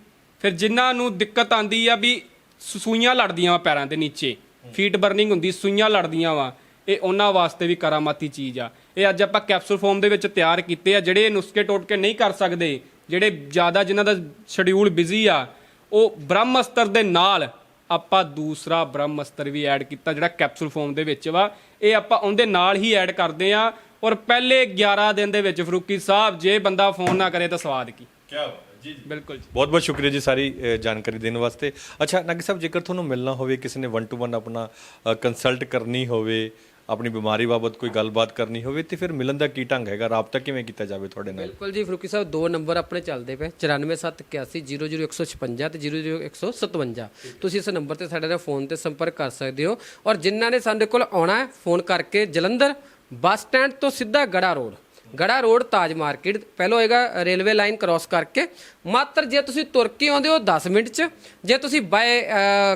ਫਿਰ ਜਿਨ੍ਹਾਂ ਨੂੰ ਦਿੱਕਤ ਆਂਦੀ ਆ ਵੀ ਸੂਈਆਂ ਲੜਦੀਆਂ ਵਾ ਪੈਰਾਂ ਦੇ ਨੀਚੇ। ਫੀਟ ਬਰਨਿੰਗ ਹੁੰਦੀ, ਸੂਈਆਂ ਲੜਦੀਆਂ ਵਾ। ਇਹ ਉਹਨਾਂ ਵਾਸਤੇ ਵੀ ਕਰਾਮਾਤੀ ਚੀਜ਼ ਆ। ਇਹ ਅੱਜ ਆਪਾਂ ਕੈਪਸੂਲ ਫਾਰਮ ਦੇ ਵਿੱਚ ਤਿਆਰ ਕੀਤੇ ਆ, ਜਿਹੜੇ ਇਹ ਨੁਸਖੇ ਟੋਟਕੇ ਨਹੀਂ ਕਰ ਸਕਦੇ, ਜਿਹੜੇ ਜ਼ਿਆਦਾ ਜਿਨ੍ਹਾਂ ਦਾ ਸ਼ਡਿਊਲ ਬਿਜ਼ੀ ਆ, ਉਹ ਬ੍ਰਹਮ ਬ੍ਰਹਮਸਤਰ ਦੇ ਨਾਲ ਆਪਾਂ ਦੂਸਰਾ ਬ੍ਰਹਮਸਤਰ ਵੀ ਐਡ ਕੀਤਾ ਜਿਹੜਾ ਕੈਪਸੂਲ ਫਾਰਮ ਦੇ ਵਿੱਚ ਵਾ। ਇਹ ਆਪਾਂ ਉਹਦੇ ਨਾਲ ਹੀ ਐਡ ਕਰਦੇ ਆ। ਔਰ ਪਹਿਲੇ 11 ਦਿਨ ਦੇ ਵਿੱਚ ਫਰੂਕੀ ਸਾਹਿਬ ਜੇ ਬੰਦਾ ਫੋਨ ਨਾ ਕਰੇ ਤਾਂ ਸਵਾਦ ਕੀ? ਕੀ ਜੀ ਜੀ। ਬਿਲਕੁਲ ਜੀ। ਬਹੁਤ ਬਹੁਤ ਸ਼ੁਕਰੀਆ ਜੀ ਸਾਰੀ ਜਾਣਕਾਰੀ ਦੇਣ ਵਾਸਤੇ। ਅੱਛਾ ਨਾਗੀ ਸਾਹਿਬ ਜੇਕਰ ਤੁਹਾਨੂੰ ਮਿਲਣਾ ਹੋਵੇ ਕਿਸੇ ਨੇ 1 ਟੂ 1 ਆਪਣਾ ਕੰਸਲਟ ਕਰਨੀ ਹੋਵੇ ਆਪਣੀ ਬਿਮਾਰੀ ਬਾਬਤ ਕੋਈ ਗੱਲਬਾਤ ਕਰਨੀ ਹੋਵੇ ਤੇ ਫਿਰ ਮਿਲਣ ਦਾ ਕੀ ਢੰਗ ਹੈਗਾ? ਰਾਬਤਾ ਕਿਵੇਂ ਕੀਤਾ ਜਾਵੇ ਤੁਹਾਡੇ ਨਾਲ? ਬਿਲਕੁਲ ਜੀ, ਫਰੂਕੀ ਸਾਹਿਬ, ਦੋ ਨੰਬਰ ਆਪਣੇ ਚੱਲਦੇ ਪਏ। 9471800156 ਤੇ 00157 ਤੁਸੀਂ ਇਸ ਨੰਬਰ ਤੇ ਸਾਡੇ ਨਾਲ ਫੋਨ ਤੇ ਸੰਪਰਕ ਕਰ ਸਕਦੇ ਹੋ। ਔਰ ਜਿਨ੍ਹਾਂ ਨੇ ਸਾਡੇ ਕੋਲ ਆਉਣਾ ਹੈ, ਫੋਨ ਕਰਕੇ ਜਲੰਧਰ ਬੱਸ ਸਟੈਂਡ ਤੋਂ ਸਿੱਧਾ Garha road. Garha road Taj market ਪਹਿਲਾਂ ਹੋਏਗਾ ਰੇਲਵੇ ਲਾਈਨ ਕ੍ਰਾਸ ਕਰਕੇ। ਮਾਤਰ ਜੇ ਤੁਸੀਂ ਤੁਰ ਕੇ ਆਉਂਦੇ ਹੋ 10 ਮਿੰਟ 'ਚ ਜੇ ਤੁਸੀਂ ਬਾਏ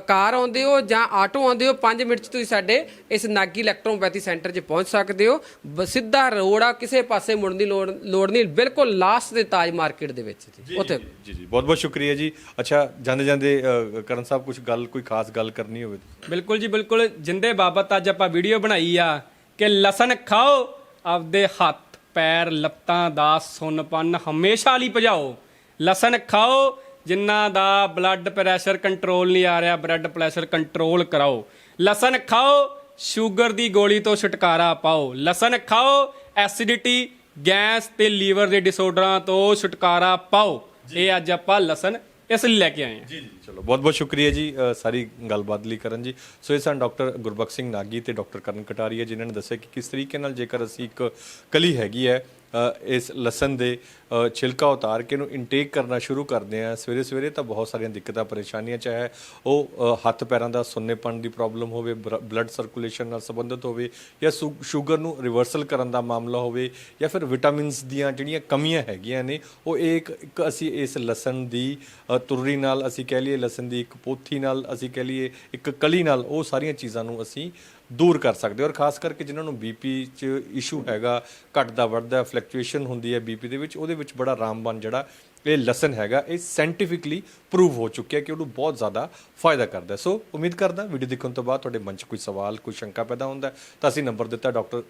ਕਾਰ ਆਉਂਦੇ ਹੋ ਜਾਂ ਆਟੋ ਆਉਂਦੇ ਹੋ 5 ਮਿੰਟ 'ਚ ਤੁਸੀਂ ਸਾਡੇ ਇਸ ਨਾਗੀ ਇਲੈਕਟ੍ਰੋਪੈਥੀ ਸੈਂਟਰ 'ਚ ਪਹੁੰਚ ਸਕਦੇ ਹੋ। ਸਿੱਧਾ ਰੋਡ ਆ ਕਿਸੇ ਪਾਸੇ ਮੁੜਨ ਦੀ ਲੋੜ ਲੋੜ ਨਹੀਂ ਬਿਲਕੁਲ ਲਾਸਟ ਦੇ ਤਾਜ ਮਾਰਕੀਟ ਦੇ ਵਿੱਚ ਜੀ ਉੱਥੇ। ਜੀ ਜੀ ਬਹੁਤ ਬਹੁਤ ਸ਼ੁਕਰੀਆ ਜੀ। ਅੱਛਾ ਜਾਂਦੇ ਜਾਂਦੇ ਕਰਨ ਸਾਹਿਬ ਕੁਝ ਗੱਲ ਕੋਈ ਖਾਸ ਗੱਲ ਕਰਨੀ ਹੋਵੇ ਬਿਲਕੁਲ ਜੀ ਬਿਲਕੁਲ। ਜਿੰਦੇ ਬਾਬਤ ਅੱਜ ਆਪਾਂ ਵੀਡੀਓ ਬਣਾਈ ਆ ਕਿ ਲਸਣ ਖਾਓ ਆਪਦੇ ਹੱਥ ਪੈਰ ਲੱਤਾਂ ਦਾ ਸੁੰਨਪਨ ਹਮੇਸ਼ਾ ਲਈ ਭਜਾਓ। ਲਸਣ ਖਾਓ ਜਿਨ੍ਹਾਂ ਦਾ ਬਲੱਡ ਪ੍ਰੈਸ਼ਰ ਕੰਟਰੋਲ ਨਹੀਂ ਆ ਰਿਹਾ ਬਲੱਡ ਪ੍ਰੈਸ਼ਰ ਕੰਟਰੋਲ ਕਰਾਓ। ਲਸਣ ਖਾਓ ਸ਼ੂਗਰ ਦੀ ਗੋਲੀ ਤੋਂ ਛੁਟਕਾਰਾ ਪਾਓ। ਲਸਣ ਖਾਓ ਐਸਿਡਿਟੀ ਗੈਸ ਤੇ ਲੀਵਰ ਦੇ ਡਿਸਆਰਡਰਾਂ ਤੋਂ ਛੁਟਕਾਰਾ ਪਾਓ। ਇਹ ਅੱਜ ਆਪਾਂ ਲਸਣ ਇਸ ਲਈ ਲੈ ਕੇ ਆਏ ਹਾਂ। ਜੀ। ਚਲੋ ਬਹੁਤ ਬਹੁਤ ਸ਼ੁਕਰੀਆ ਜੀ ਅ, ਸਾਰੀ ਗੱਲਬਾਤ ਲਈ ਕਰਨ ਜੀ। ਸੋ ਇਹ ਸਨ ਡਾਕਟਰ ਗੁਰਬਖਸ਼ ਸਿੰਘ ਨਾਗੀ ਤੇ ਡਾਕਟਰ ਕਰਨ ਕਟਾਰੀਆ ਜਿਨ੍ਹਾਂ ਨੇ ਦੱਸਿਆ ਕਿ ਕਿਸ ਤਰੀਕੇ ਨਾਲ ਜੇਕਰ ਅਸੀਂ ਇੱਕ ਕਲੀ ਹੈਗੀ ਹੈ ਅ, ਇਸ ਲਸਣ ਦੇ ਅ, ਛਿਲਕਾ ਉਤਾਰ ਕੇ ਇਹਨੂੰ ਇਨਟੇਕ ਕਰਨਾ ਸ਼ੁਰੂ ਕਰਦੇ ਆ ਸਵੇਰੇ ਸਵੇਰੇ ਤਾਂ ਬਹੁਤ ਸਾਰੀਆਂ ਦਿੱਕਤਾਂ ਪਰੇਸ਼ਾਨੀਆਂ ਚਾਹੇ ਉਹ ਅ, ਹੱਥ ਪੈਰਾਂ ਦਾ ਸੁੰਨੇਪਣ ਦੀ ਪ੍ਰੋਬਲਮ ਹੋਵੇ ਬਲੱਡ ਸਰਕੂਲੇਸ਼ਨ ਨਾਲ ਸੰਬੰਧਿਤ ਹੋਵੇ ਜਾਂ ਸ਼ੂ- ਸ਼ੂਗਰ ਨੂੰ ਰਿਵਰਸਲ ਕਰਨ ਦਾ ਮਾਮਲਾ ਹੋਵੇ ਜਾਂ ਫਿਰ ਵਿਟਾਮਿਨਸ ਦੀਆਂ ਜਿਹੜੀਆਂ ਕਮੀਆਂ ਹੈਗੀਆਂ ਨੇ ਉਹ ਇੱਕ ਇੱਕ ਅਸੀਂ ਇਸ ਲਸਣ ਦੀ ਅ, ਤੁਰਰੀ ਨਾਲ ਅਸੀਂ ਕਹਿ ਲਈਏ ਲਸਣ ਦੀ ਇੱਕ ਪੋਥੀ ਨਾਲ, ਅਸੀਂ ਕਹਿ ਲਈਏ ਇੱਕ ਕਲੀ ਨਾਲ, ਉਹ ਸਾਰੀਆਂ ਚੀਜ਼ਾਂ ਨੂੰ ਅਸੀਂ ਦੂਰ ਕਰ ਸਕਦੇ ਔਰ ਖਾਸ ਕਰਕੇ ਜਿਨ੍ਹਾਂ ਨੂੰ ਬੀਪੀ 'ਚ ਇਸ਼ੂ ਹੈਗਾ, ਘਟਦਾ, ਵੱਧਦਾ ਫਲੈਕਚੁਏਸ਼ਨ ਹੁੰਦੀ ਹੈ ਬੀਪੀ ਦੇ ਵਿੱਚ, ਉਹਦੇ ਵਿੱਚ ਬੜਾ ਰਾਮਬਾਨ ਜਿਹੜਾ ਇਹ ਲਸਣ ਹੈਗਾ, ਇਹ ਸਾਇੰਟੀਫਿਕਲੀ ਪ੍ਰੂਵ ਹੋ ਚੁੱਕਿਆ ਕਿ ਉਹਨੂੰ ਬਹੁਤ ਜ਼ਿਆਦਾ ਫਾਇਦਾ ਕਰਦਾ ਸੋ ਉਮੀਦ ਕਰਦਾ ਵੀਡੀਓ ਦੇਖਣ ਤੋਂ ਬਾਅਦ ਤੁਹਾਡੇ ਮਨ 'ਚ ਕੋਈ ਸਵਾਲ, ਕੋਈ ਸ਼ੰਕਾ ਪੈਦਾ ਹੁੰਦਾ ਤਾਂ ਅਸੀਂ ਨੰਬਰ ਦਿੱਤਾ ਡਾਕਟਰ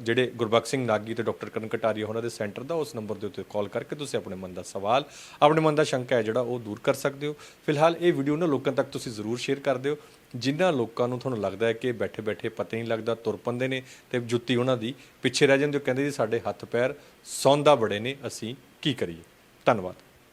ਜਿਹੜੇ ਗੁਰਬਖਸ਼ ਸਿੰਘ ਨਾਗੀ ਤੇ ਡਾਕਟਰ ਕਰਨ ਕਟਾਰੀਆ ਉਹਨਾਂ ਦੇ ਸੈਂਟਰ ਦਾ, ਉਸ ਨੰਬਰ ਦੇ ਉੱਤੇ ਕਾਲ ਕਰਕੇ ਤੁਸੀਂ ਆਪਣੇ ਮਨ ਦਾ ਸਵਾਲ, ਆਪਣੇ ਮਨ ਦਾ ਸ਼ੰਕਾ ਹੈ ਜਿਹੜਾ ਉਹ ਦੂਰ ਕਰ ਸਕਦੇ ਹੋ। ਫਿਲਹਾਲ ਇਹ ਵੀਡੀਓ ਨਾ ਲੋਕਾਂ ਤੱਕ ਤੁਸੀਂ ਜ਼ਰੂਰ ਸ਼ੇਅਰ ਕਰ ਦਿਓ, ਜਿਨ੍ਹਾਂ ਲੋਕਾਂ ਨੂੰ ਤੁਹਾਨੂੰ ਲੱਗਦਾ ਹੈ ਕਿ ਬੈਠੇ ਬੈਠੇ ਪਤਾ ਹੀ ਨਹੀਂ ਲੱਗਦਾ, ਤੁਰ ਪੰਦੇ ਨੇ ਤੇ ਜੁੱਤੀ ਉਹਨਾਂ ਦੀ ਪਿੱਛੇ ਰਹਿ ਜਾਂਦੀ ਉਹ ਕਹਿੰਦੇ ਜੀ ਸਾਡੇ ਹੱਥ ਪੈਰ ਸੌਂਦਾ ਬੜੇ ਨੇ, ਅਸੀਂ ਕੀ ਕਰੀਏ? ਧੰਨਵਾਦ।